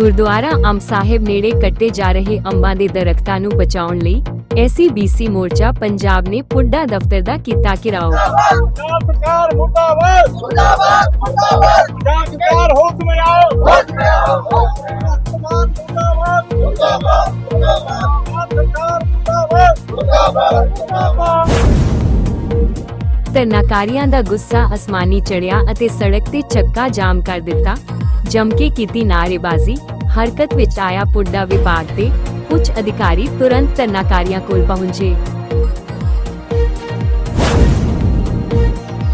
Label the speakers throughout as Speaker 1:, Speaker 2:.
Speaker 1: ਗੁਰਦੁਆਰਾ ਅੰਬ ਸਾਹਿਬ ਨੇੜੇ ਕੱਟੇ ਜਾ ਰਹੇ ਅੰਬਾਂ ਦੇ ਦਰਖਤਾਂ ਨੂੰ ਬਚਾਉਣ ਲਈ ਐਸਸੀਬੀਸੀ ਮੋਰਚਾ ਪੰਜਾਬ ਨੇ ਪੁੱਡਾ ਦਫ਼ਤਰ ਦਾ ਕੀਤਾ ਘਿਰਾਓ।
Speaker 2: ਸਰਕਾਰ ਮੁਰਦਾਬਾਦ। ਮੁਰਦਾਬਾਦ ਮੁਰਦਾਬਾਦ। ਸਰਕਾਰ ਹੋਸ਼ ਮੇ ਆਓ। ਹੋਸ਼ ਮੇ ਆਓ ਮੁਰਦਾਬਾਦ। ਮੁਰਦਾਬਾਦ ਮੁਰਦਾਬਾਦ। ਸਰਕਾਰ ਮੁਰਦਾਬਾਦ। ਮੁਰਦਾਬਾਦ ਮੁਰਦਾਬਾਦ।
Speaker 1: ਧਰਨਾਕਾਰੀਆਂ ਦਾ ਗੁੱਸਾ ਅਸਮਾਨੀ ਚੜਿਆ ਅਤੇ ਸੜਕ ਤੇ ਚੱਕਾ ਜਾਮ ਕਰ ਦਿੱਤਾ। ਜਮਕੇ ਕੀਤੀ ਨਾਅਰੇਬਾਜ਼ੀ, ਹਰਕਤ ਵਿੱਚ ਆਇਆ ਪੁੱਡਾ ਵਿਭਾਗ ਦੇ ਉੱਚ ਅਧਿਕਾਰੀ ਤੁਰੰਤ ਧਰਨਾਕਾਰੀਆਂ ਕੋਲ ਪਹੁੰਚੇ।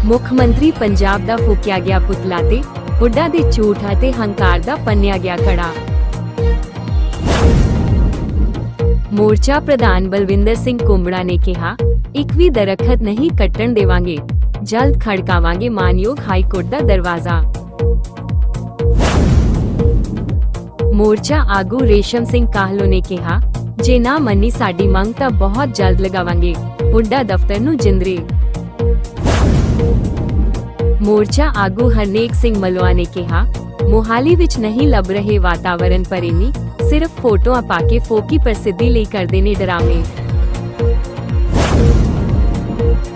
Speaker 1: ਮੁੱਖ ਮੰਤਰੀ ਪੰਜਾਬ ਦਾ ਫੂਕਿਆ ਗਿਆ ਪੁਤਲਾ ਤੇ ਪੁੱਡਾ ਦੇ ਝੂਠ ਅਤੇ ਹੰਕਾਰ ਦਾ ਪੰਨਿਆ ਗਿਆ ਕੜਾ ਮੋਰਚਾ ਪ੍ਰਧਾਨ ਬਲਵਿੰਦਰ ਸਿੰਘ ਕੁੰਬੜਾ ਨੇ ਕਿਹਾ, ਇੱਕ ਵੀ ਦਰਖਤ ਨਹੀਂ ਕੱਟਣ ਦੇਵਾਂਗੇ, ਜਲਦ ਖੜਕਾਵਾਂਗੇ ਮਾਨਯੋਗ ਹਾਈ ਕੋਰਟ ਦਾ ਦਰਵਾਜ਼ਾ। ਮੋਰਚਾ ਆਗੂ ਰੇਸ਼ਮ ਸਿੰਘ ਕਾਹਲੋ ਨੇ ਕਿਹਾ, ਜੇ ਨਾ ਮੰਨੀ ਸਾਡੀ ਮੰਗ ਤਾਂ ਬਹੁਤ ਜਲਦ ਲਗਾਵਾਂਗੇ। ਪੁੱਡਾ ਦਫ਼ਤਰ ਨੂੰ ਜਿੰਦਰੇ। ਮੋਰਚਾ ਆਗੂ ਹਰਨੇਕ ਸਿੰਘ ਮਲਵਾ ਨੇ ਕਿਹਾ, ਮੋਹਾਲੀ ਵਿੱਚ ਨਹੀਂ ਲੱਭ ਰਹੇ ਵਾਤਾਵਰਣ ਪਰੇਮੀ, ਸਿਰਫ ਫੋਟੋਆਂ ਪਾ ਕੇ ਫੋਕੀ ਪ੍ਰਸਿੱਧੀ ਲਈ ਕਰਦੇ ਨੇ ਡਰਾਮੇ।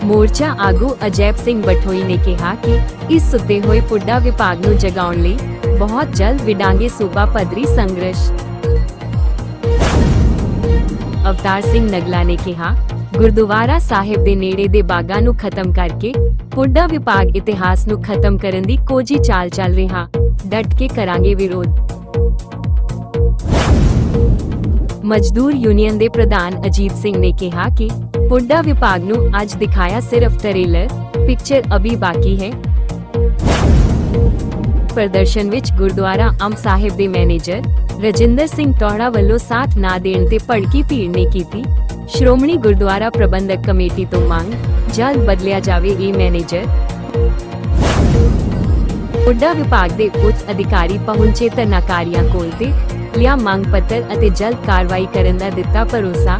Speaker 1: ਮੋਰਚਾ ਆਗੂ ਅਜੈਬ ਸਿੰਘ ਬਠੋਈ ਨੇ ਕਿਹਾ ਕਿ ਇਸ ਸੁੱਤੇ ਹੋਏ ਪੁੱਡਾ ਵਿਭਾਗ ਨੂੰ ਜਗਾਉਣ ਲਈ ਬਹੁਤ ਜਲਦ ਵਿਡਾਂਗੇ ਸੂਬਾ ਪੱਧਰੀ ਸੰਘਰਸ਼। ਅਵਤਾਰ ਸਿੰਘ ਨਗਲਾ ਨੇ ਕਿਹਾ, ਗੁਰਦੁਆਰਾ ਸਾਹਿਬ ਦੇ ਨੇੜੇ ਦੇ ਬਾਗਾਂ ਨੂੰ ਖਤਮ ਕਰਕੇ ਪੁੱਡਾ ਵਿਭਾਗ ਇਤਿਹਾਸ ਨੂੰ ਖਤਮ ਕਰਨ ਦੀ ਕੋਜੀ ਚਾਲ ਚੱਲ ਰਿਹਾ। ਡਟ ਕੇ ਕਰਾਂਗੇ ਵਿਰੋਧ। ਮਜ਼ਦੂਰ ਯੂਨੀਅਨ ਦੇ ਪ੍ਰਧਾਨ ਅਜੀਤ ਸਿੰਘ ਨੇ ਕਿਹਾ ਕਿ ਪੁੱਡਾ ਵਿਭਾਗ ਨੂੰ ਅੱਜ ਦਿਖਾਇਆ ਸਿਰਫ ਟ੍ਰੇਲਰ, ਪਿਕਚਰ ਅਭੀ ਬਾਕੀ ਹੈ। ਪ੍ਰਦਰਸ਼ਨ ਵਿੱਚ ਗੁਰਦੁਆਰਾ ਅੰਬ ਸਾਹਿਬ ਦੇ ਮੈਨੇਜਰ ਰਜਿੰਦਰ ਸਿੰਘ ਟੋਹੜਾ ਵੱਲੋਂ ਸਾਥ ਨਾ ਦੇਣ ਤੇ ਭੜਕੀ ਭੀੜ ਨੇ ਕੀਤੀ। ਸ਼੍ਰੋਮਣੀ ਗੁਰਦੁਆਰਾ ਪ੍ਰਬੰਧਕ ਕਮੇਟੀ ਤੋਂ ਮੰਗ, ਜਲਦ ਬਦਲਿਆ ਜਾਵੇ ਇਹ ਮੈਨੇਜਰ। ਪੁੱਡਾ ਵਿਭਾਗ ਦੇ ਉੱਚ ਅਧਿਕਾਰੀ ਪਹੁੰਚੇ ਧਰਨਾਕਾਰੀਆਂ ਕੋਲ ਤੇ ਲਿਆ ਮੰਗ ਪੱਤਰ ਅਤੇ ਜਲਦ ਕਾਰਵਾਈ ਕਰਨ ਦਾ ਦਿੱਤਾ ਭਰੋਸਾ।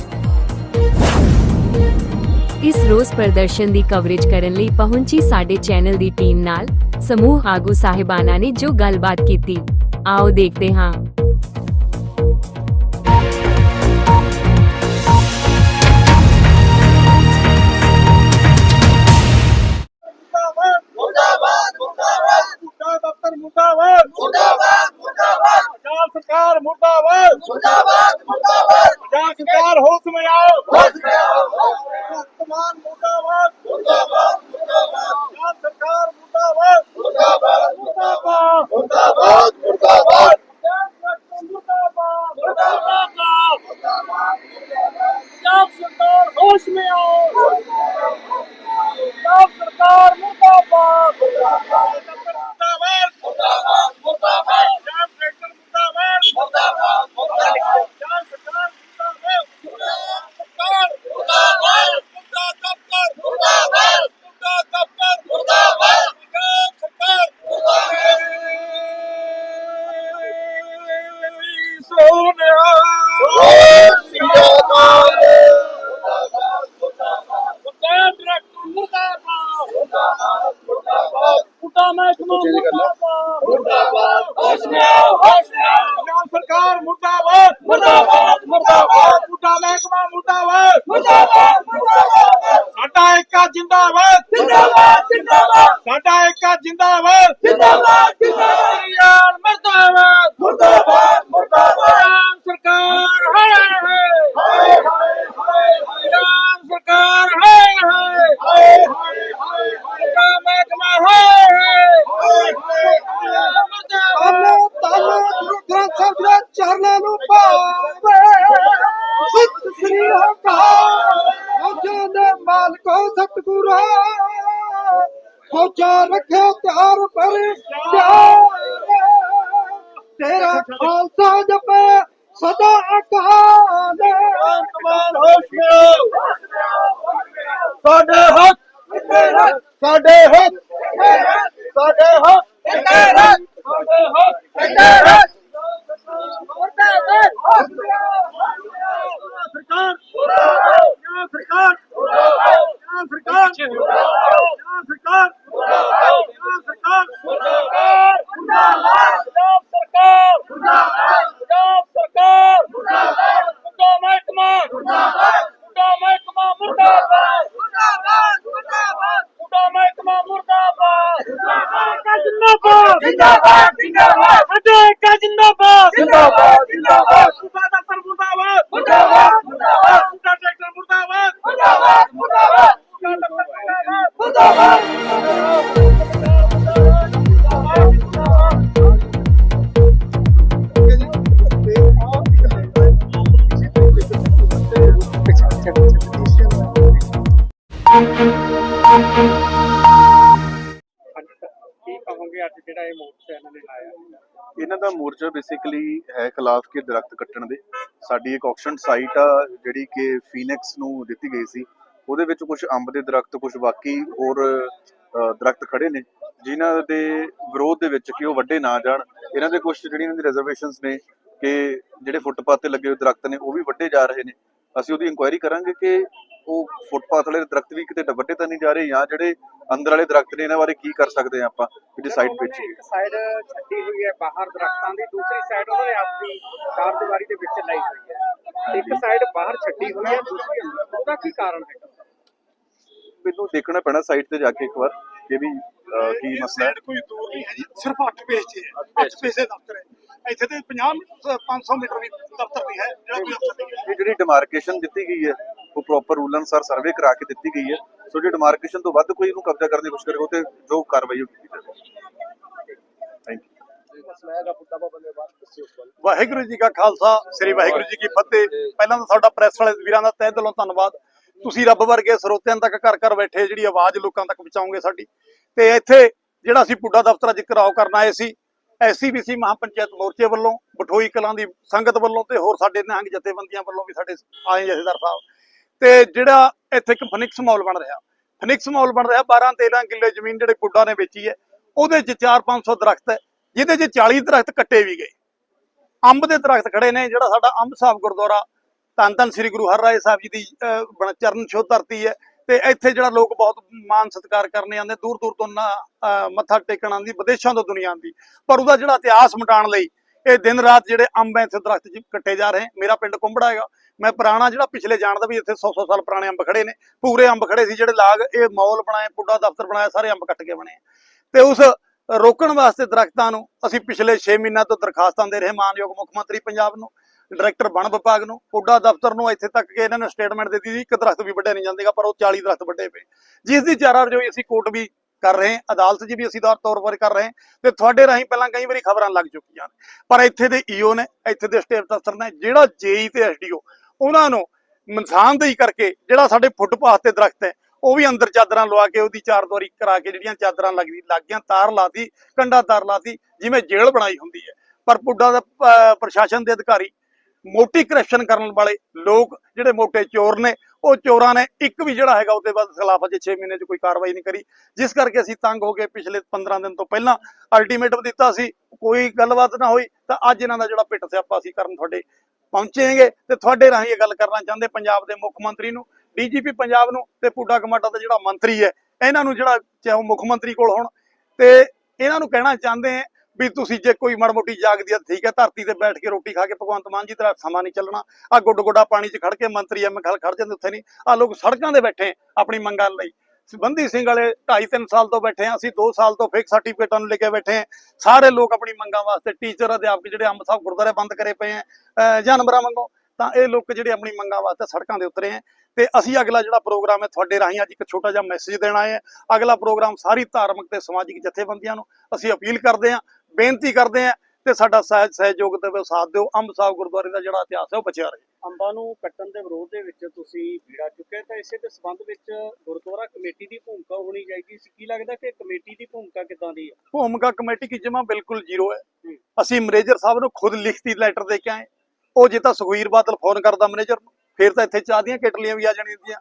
Speaker 1: ਇਸ ਰੋਸ ਪ੍ਰਦਰਸ਼ਨ ਦੀ ਕਵਰੇਜ ਕਰਨ ਲਈ ਪਹੁੰਚੀ ਸਾਡੇ ਚੈਨਲ ਦੀ ਟੀਮ ਨਾਲ ਸਮੂਹ ਆਗੂ ਸਾਹਿਬਾਨਾਂ ਨੇ ਜੋ ਗੱਲਬਾਤ ਕੀਤੀ। ਆਓ ਦੇਖਦੇ ਹਾਂ।
Speaker 2: ਪਾਵੇ ਸਤਿ ਸ੍ਰੀ ਅਕਾਲ ਫੌਜਾਂ ਦੇ ਮਾਲਕੋ ਸਤਿਗੁਰੂ ਫੌਜਾਂ ਰੱਖਿਓ ਤਿਆਰ ਪਰ ਤੇਰਾ ਖਾਲਸਾ ਜਪੇ ਸਦਾ ਅਕਾਲ ਕਮਾਲ ਹੋਸ਼ ਸਾਡੇ ਹੱਥ ਸਾਡੇ ਹੱਥ ਸਾਡੇ ਹੱਕ ਸਾਡੇ ਹੱਕ ਸਰਕਾਰ ਸਰਕਾਰ ਸਰਕਾਰ
Speaker 3: ਇਹਨਾਂ ਨੇ ਲਾਇਆ
Speaker 4: ਇਹਨਾਂ ਦਾ ਮੋਰਚਾ ਬੇਸਿਕਲੀ ਹੈ ਖਿਲਾਫ ਕੇ ਦਰਖਤ ਕੱਟਣ ਦੇ। ਸਾਡੀ ਇੱਕ ਆਕਸ਼ਨ ਸਾਈਟ ਆ, ਜਿਹੜੀ ਕਿ ਫੀਨਿਕਸ ਨੂੰ ਦਿੱਤੀ ਗਈ ਸੀ। ਉਹਦੇ ਵਿੱਚ ਕੁਝ ਅੰਬ ਦੇ ਦਰਖਤ ਕੁਝ ਬਾਕੀ ਹੋਰ ਦਰਖਤ ਖੜੇ ਨੇ। ਜਿਨ੍ਹਾਂ ਦੇ ਵਿਰੋਧ ਦੇ ਵਿੱਚ ਕਿ ਉਹ ਵੱਡੇ ਨਾ ਜਾਣ। ਇਹਨਾਂ ਦੇ ਕੁਝ ਜਿਹੜੀਆਂ ਇਹਨਾਂ ਦੀ ਰਿਜ਼ਰਵੇਸ਼ਨਸ ਨੇ, ਕਿ ਜਿਹੜੇ ਫੁੱਟਪਾਥ ਤੇ ਲੱਗੇ ਹੋਏ ਦਰਖਤ ਨੇ, ਉਹ ਵੀ ਵੱਡੇ ਜਾ ਰਹੇ ਨੇ। ਅਸੀਂ ਉਹਦੀ ਇਨਕੁਆਇਰੀ ਕਰਾਂਗੇ ਕਿ ਉਹ ਫੁੱਟਪਾਥ ਵਾਲੇ ਦਰਖਤ ਵੀ ਕਿਤੇ ਵੱਡੇ ਤਾਂ ਨਹੀਂ ਜਾ ਰਹੇ ਜਾਂ ਜਿਹੜੇ ਅੰਦਰ ਵਾਲੇ ਦਰਖਤ ਨੇ ਇਹਨਾਂ ਬਾਰੇ ਕੀ ਕਰ ਸਕਦੇ ਆ ਆਪਾਂ ਜਿਹੜੀ ਸਾਈਟ ਵੇਚੀ
Speaker 3: ਇੱਕ ਸਾਈਡ ਛੱਡੀ ਹੋਈ ਹੈ ਬਾਹਰ ਦਰਖਤਾਂ ਦੀ ਦੂਸਰੀ ਸਾਈਡ ਉਹਨਾਂ ਨੇ ਆਪਣੀ ਚਾਰ ਦੀਵਾਰੀ ਦੇ ਵਿੱਚ ਲਾਈ ਹੋਈ ਹੈ। ਇੱਕ ਸਾਈਡ ਬਾਹਰ ਛੱਡੀ ਹੋਈ ਹੈ ਦੂਸਰੀ ਅੰਦਰ। ਉਹਦਾ ਕੀ ਕਾਰਨ ਹੈ?
Speaker 4: ਮੈਨੂੰ ਦੇਖਣਾ ਪੈਣਾ ਸਾਈਟ ਤੇ ਜਾ ਕੇ ਇੱਕ ਵਾਰ ਕਿ ਵੀ ਕੀ ਮਸਲਾ ਹੈ।
Speaker 5: ਕੋਈ ਦੂਰ ਨਹੀਂ ਹੈ ਜੀ ਸਿਰਫ 8 ਪੇਜ 'ਚ ਹੈ 8 ਪੇਜ ਦੇ ਦਫ਼ਤਰ ਹੈ। ਇੱਥੇ ਤੇ 50 500 ਮੀਟਰ ਵੀ ਦਫ਼ਤਰ ਨਹੀਂ ਹੈ ਜਿਹੜਾ ਕੋਈ ਅਫਸਰ ਨਹੀਂ ਹੈ।
Speaker 4: ਇਹ ਜਿਹੜੀ ਡਿਮਾਰਕੇਸ਼ਨ ਦਿੱਤੀ ਗਈ ਹੈ ਉਹ ਪ੍ਰੋਪਰ ਰੂਲ ਅਨੁਸਾਰ ਸਰਵੇ ਕਰਾ ਕੇ ਦਿੱਤੀ ਗਈ ਹੈ। ਸੋ ਜੇ ਡਿਮਾਰਕੇਸ਼ਨ ਤੋਂ ਵੱਧ ਕੋਈ ਇਹਨੂੰ ਕਬਜ਼ਾ ਕਰਨ ਦੀ ਕੋਸ਼ਿਸ਼ ਕਰੇਗਾ ਉਹ ਤੇ ਜੋ ਕਾਰਵਾਈ ਹੋਗੀ ਥੈਂਕ ਯੂ
Speaker 5: ਵਾਹਿਗੁਰੂ ਜੀ ਕਾ ਖਾਲਸਾ ਸ੍ਰੀ ਵਾਹਿਗੁਰੂ ਜੀ ਕੀ ਫਤਿਹ। ਪਹਿਲਾਂ ਤਾਂ ਸਾਡਾ ਪ੍ਰੈਸ ਵਾਲੇ ਵੀਰਾਂ ਦਾ ਤਹਿ ਦਿਲੋਂ ਧੰਨਵਾਦ। ਤੁਸੀਂ ਰੱਬ ਵਰਗੇ ਸਰੋਤਿਆਂ ਤੱਕ ਘਰ ਘਰ ਬੈਠੇ ਜਿਹੜੀ ਆਵਾਜ਼ ਲੋਕਾਂ ਤੱਕ ਪਹੁੰਚਾਓਗੇ ਸਾਡੀ। ਤੇ ਇੱਥੇ ਜਿਹੜਾ ਅਸੀਂ ਪੁੱਡਾ ਦਫ਼ਤਰ ਅੱਜ ਕਰਨ ਆਏ ਸੀ ਐਸਸੀਬੀਸੀ ਮਹਾਪੰਚਾਇਤ ਮੋਰਚੇ ਵੱਲੋਂ, ਬਠੋਈ ਕਲਾਂ ਦੀ ਸੰਗਤ ਵੱਲੋਂ ਤੇ ਹੋਰ ਸਾਡੇ ਨਿਹੰਗ ਜਥੇਬੰਦੀਆਂ ਵੱਲੋਂ ਵੀ ਸਾਡੇ ਆਏ ਜਥੇਦਾਰ ਸਾਹਿਬ। ਤੇ ਜਿਹੜਾ ਇੱਥੇ ਇੱਕ ਫਨਿਕਸ ਮਾਹੌਲ ਬਣ ਰਿਹਾ, ਫਨਿਕਸ ਮਾਹੌਲ ਬਣ ਰਿਹਾ 12 13 ਕਿੱਲੇ ਜ਼ਮੀਨ ਜਿਹੜੇ ਗੁੱਡਾ ਨੇ ਵੇਚੀ ਹੈ, ਉਹਦੇ 'ਚ 4-500 ਦਰਖਤ ਹੈ, ਜਿਹਦੇ 'ਚ 40 ਦਰਖਤ ਕੱਟੇ ਵੀ ਗਏ। ਅੰਬ ਦੇ ਦਰਖਤ ਖੜੇ ਨੇ, ਜਿਹੜਾ ਸਾਡਾ ਅੰਬ ਸਾਹਿਬ ਗੁਰਦੁਆਰਾ, ਧੰਨ ਧੰਨ ਸ੍ਰੀ ਗੁਰੂ ਹਰਿਰਾਏ ਸਾਹਿਬ ਜੀ ਦੀ ਚਰਨ ਛੋਹ ਧਰਤੀ ਹੈ ਤੇ ਇੱਥੇ ਜਿਹੜਾ ਲੋਕ ਬਹੁਤ ਮਾਨ ਸਤਿਕਾਰ ਕਰਨੇ ਆਉਂਦੇ ਦੂਰ ਦੂਰ ਤੋਂ ਨਾ ਮੱਥਾ ਟੇਕਣ ਆਉਂਦੀ, ਵਿਦੇਸ਼ਾਂ ਤੋਂ ਦੁਨੀਆ ਆਉਂਦੀ। ਪਰ ਉਹਦਾ ਜਿਹੜਾ ਇਤਿਹਾਸ ਮਿਟਾਉਣ ਲਈ ਇਹ ਦਿਨ ਰਾਤ ਜਿਹੜੇ ਅੰਬ ਇੱਥੇ ਦਰਖਤ ਜੀ ਕੱਟੇ ਜਾ ਰਹੇ, ਮੇਰਾ ਪਿੰਡ ਕੁੰਬੜਾ ਹੈਗਾ। ਮੈਂ ਪੁਰਾਣਾ ਜਿਹੜਾ ਪਿਛਲੇ ਜਾਣਦਾ ਵੀ ਇੱਥੇ 100 100 ਸਾਲ ਪੁਰਾਣੇ ਅੰਬ ਖੜੇ ਨੇ। ਪੂਰੇ ਅੰਬ ਖੜੇ ਸੀ ਜਿਹੜੇ ਲਾਗ, ਇਹ ਮੌਲ ਬਣਾਏ, ਪੁੱਡਾ ਦਫ਼ਤਰ ਬਣਾਇਆ, ਸਾਰੇ ਅੰਬ ਕੱਟ ਕੇ ਬਣੇ। ਤੇ ਉਸ ਰੋਕਣ ਵਾਸਤੇ ਦਰਖਤਾਂ ਨੂੰ ਅਸੀਂ ਪਿਛਲੇ 6 ਮਹੀਨਿਆਂ ਤੋਂ ਦਰਖਾਸਤਾਂ ਦੇ ਰਹੇ, ਮਾਨਯੋਗ ਮੁੱਖ ਮੰਤਰੀ ਪੰਜਾਬ ਨੂੰ। ਡਾਇਰੈਕਟਰ ਬਣ ਵਿਭਾਗ ਨੂੰ ਪੁੱਡਾ ਦਫ਼ਤਰ ਨੂੰ ਇੱਥੇ ਤੱਕ ਕਿ ਇਹਨਾਂ ਨੇ ਸਟੇਟਮੈਂਟ ਦਿੱਤੀ ਇੱਕ ਦਰਖਤ ਵੀ ਵੱਡੇ ਨਹੀਂ ਜਾਂਦੇਗਾ ਪਰ ਉਹ 40 ਦਰਖਤ ਵੱਢੇ ਪਏ। ਜਿਸ ਦੀ ਚਾਰਾ ਰਜੋਈ ਅਸੀਂ ਕੋਰਟ ਵੀ ਕਰ ਰਹੇ ਹਾਂ ਅਦਾਲਤ 'ਚ ਵੀ ਅਸੀਂ ਦੌਰ ਤੌਰ ਪਰ ਕਰ ਰਹੇ ਹਾਂ ਤੇ ਤੁਹਾਡੇ ਰਾਹੀਂ ਪਹਿਲਾਂ ਕਈ ਵਾਰੀ ਖਬਰਾਂ ਲੱਗ ਚੁੱਕੀਆਂ ਨੇ। ਪਰ ਇੱਥੇ ਦੇ ਈਓ ਨੇ ਇੱਥੇ ਦੇ ਸਟੇਟ ਅਫਸਰ ਨੇ ਜਿਹੜਾ ਜੇਈ ਤੇ ਐਸਡੀਓ ਉਹਨਾਂ ਨੂੰ ਨਿਸ਼ਾਨਦੇਹੀ ਕਰਕੇ ਜਿਹੜਾ ਸਾਡੇ ਫੁੱਟਪਾਥ ਤੇ ਦਰਖਤ ਹੈ ਉਹ ਵੀ ਅੰਦਰ ਚਾਦਰਾਂ ਲਵਾ ਕੇ ਉਹਦੀ ਚਾਰ ਦੁਆਰੀ ਕਰਾ ਕੇ ਜਿਹੜੀਆਂ ਚਾਦਰਾਂ ਲੱਗਦੀ ਲੱਗ ਗਈਆਂ ਤਾਰ ਲਾਤੀ ਕੰਡਾ ਤਾਰ ਲਾਤੀ ਜਿਵੇਂ ਜੇਲ੍ਹ ਬਣਾਈ ਹੁੰਦੀ ਹੈ। ਪਰ ਪੁੱਡਾ ਦਾ ਅਹ, ਪ੍ਰਸ਼ਾਸਨ ਦੇ ਅਧਿਕਾਰੀ ਮੋਟੀ ਕਰਪਸ਼ਨ ਕਰਨ ਵਾਲੇ ਲੋਕ ਜਿਹੜੇ ਮੋਟੇ ਚੋਰ ਨੇ, ਉਹ ਚੋਰਾਂ ਨੇ ਇੱਕ ਵੀ ਜਿਹੜਾ ਹੈਗਾ ਉਹਦੇ ਬਾਅਦ ਖਿਲਾਫ ਅਜੇ 6 ਮਹੀਨੇ 'ਚ ਕੋਈ ਕਾਰਵਾਈ ਨਹੀਂ ਕਰੀ। ਜਿਸ ਕਰਕੇ ਅਸੀਂ ਤੰਗ ਹੋ ਕੇ ਪਿਛਲੇ 15 ਦਿਨ ਤੋਂ ਪਹਿਲਾਂ ਅਲਟੀਮੇਟਮ ਦਿੱਤਾ ਸੀ, ਕੋਈ ਗੱਲਬਾਤ ਨਾ ਹੋਈ, ਤਾਂ ਅੱਜ ਇਹਨਾਂ ਦਾ ਜਿਹੜਾ ਪਿੱਟ ਸਿਆਪਾ ਅਸੀਂ ਕਰਨ ਤੁਹਾਡੇ ਪਹੁੰਚੇਗੇ ਤੇ ਤੁਹਾਡੇ ਰਾਹੀਂ ਇਹ ਗੱਲ ਕਰਨਾ ਚਾਹੁੰਦੇ ਪੰਜਾਬ ਦੇ ਮੁੱਖ ਮੰਤਰੀ ਨੂੰ, ਡੀਜੀਪੀ ਪੰਜਾਬ ਨੂੰ ਤੇ ਪੁੱਡਾ ਕਮਾਟਾ ਦਾ ਜਿਹੜਾ ਮੰਤਰੀ ਹੈ, ਇਹਨਾਂ ਨੂੰ ਜਿਹੜਾ ਚਾਹੇ ਉਹ ਮੁੱਖ ਮੰਤਰੀ ਕੋਲ ਹੋਣ। ਤੇ ਇਹਨਾਂ ਨੂੰ ਕਹਿਣਾ ਚਾਹੁੰਦੇ ਆ ਵੀ ਤੁਸੀਂ ਜੇ ਕੋਈ ਮਾੜੀ ਮੋਟੀ ਜਾਗਦੀ ਆ, ਠੀਕ ਹੈ ਧਰਤੀ ਤੇ ਬੈਠ ਕੇ ਰੋਟੀ ਖਾ ਕੇ ਭਗਵੰਤ ਮਾਨ ਜੀ ਤਰ੍ਹਾਂ ਸਮਾਂ ਨਹੀਂ ਚੱਲਣਾ। ਆ ਗੁੱਡ ਗੁੱਡਾ ਪਾਣੀ 'ਚ ਖੜ ਕੇ ਮੰਤਰੀ ਐਮ ਖਲ ਖੜ ਜਾਂਦੇ ਉੱਥੇ ਨਹੀਂ। ਆ ਲੋਕ ਸੜਕਾਂ ਦੇ ਬੈਠੇ ਆਪਣੀ ਮੰਗਾਂ ਲਈ। ਬੰਦੀ ਸਿੰਘ ਵਾਲੇ 2.5 3 ਸਾਲ ਤੋਂ ਬੈਠੇ ਆ, ਅਸੀਂ 2 ਸਾਲ ਤੋਂ ਫੇਕ ਸਰਟੀਫਿਕੇਟਾਂ ਨੂੰ ਲੈ ਕੇ ਬੈਠੇ ਆ। ਸਾਰੇ ਲੋਕ ਆਪਣੀ ਮੰਗਾਂ ਵਾਸਤੇ ਟੀਚਰ ਅਧਿਆਪਕ ਜਿਹੜੇ ਅੰਬ ਸਾਹਿਬ ਗੁਰਦੁਆਰੇ ਬੰਦ ਕਰੇ ਪਏ ਆ ਜਾਨਵਰਾਂ ਵਾਂਗੂ। ਤਾਂ ਇਹ ਲੋਕ ਜਿਹੜੇ ਆਪਣੀ ਮੰਗਾਂ ਵਾਸਤੇ ਸੜਕਾਂ ਦੇ ਉਤਰੇ ਆ। ਤੇ ਅਸੀਂ ਅਗਲਾ ਜਿਹੜਾ ਪ੍ਰੋਗਰਾਮ ਹੈ, ਤੁਹਾਡੇ ਰਾਹੀਂ ਅੱਜ ਇੱਕ ਛੋਟਾ ਜਿਹਾ ਮੈਸੇਜ ਦੇਣਾ ਹੈ ਅਗਲਾ ਪ੍ਰੋਗਰਾਮ ਸਾਰੀ ਧਾਰਮਿਕ ਤੇ ਸਮਾਜਿਕ ਜਥੇਬੰਦੀਆਂ ਨੂੰ ਅਸੀਂ ਅਪੀਲ ਕਰਦੇ ਆ। ਬੇਨਤੀ ਕਰਦੇ ਆ ਤੇ ਸਾਡਾ ਸਹਿਯੋਗ ਦੇਵੋ ਸਾਥ ਦਿਓ। ਅੰਬ ਸਾਹਿਬ ਗੁਰਦੁਆਰੇ ਦਾ ਜਿਹੜਾ ਇਤਿਹਾਸ ਹੈ ਉਹ ਬਚਿਆ ਰਹੇ।
Speaker 3: ਅੰਬਾਂ ਨੂੰ ਕੱਟਣ ਦੇ ਵਿਰੋਧ ਦੇ ਵਿੱਚ ਤੁਸੀਂ ਭੀੜਾ ਚੁੱਕੇ ਤਾਂ ਇਸੇ ਦੇ ਸੰਬੰਧ ਵਿੱਚ ਗੁਰਦੁਆਰਾ ਕਮੇਟੀ ਦੀ ਭੂਮਿਕਾ ਹੋਣੀ ਚਾਹੀਦੀ ਸੀ। ਕੀ ਲੱਗਦਾ ਕਿ ਕਮੇਟੀ ਦੀ ਭੂਮਿਕਾ ਕਿੱਦਾਂ ਦੀ ਹੈ?
Speaker 5: ਭੂਮਿਕਾ ਕਮੇਟੀ ਕੀ ਜਮਾ ਬਿਲਕੁਲ ਜ਼ੀਰੋ ਹੈ। ਅਸੀਂ ਮੈਨੇਜਰ ਸਾਹਿਬ ਨੂੰ ਖੁਦ ਲਿਖਤੀ ਲੈਟਰ ਦੇ ਕੇ ਆਏ। ਉਹ ਜੇ ਤਾਂ ਸੁਖਵੀਰ ਬਾਦਲ ਫੋਨ ਕਰਦਾ ਮੈਨੇਜਰ ਨੂੰ ਫਿਰ ਤਾਂ ਇੱਥੇ ਚਾਹ ਦੀਆਂ ਕੇਟਲੀਆਂ ਵੀ ਆ ਜਾਣੀਆਂ ਦੀਆਂ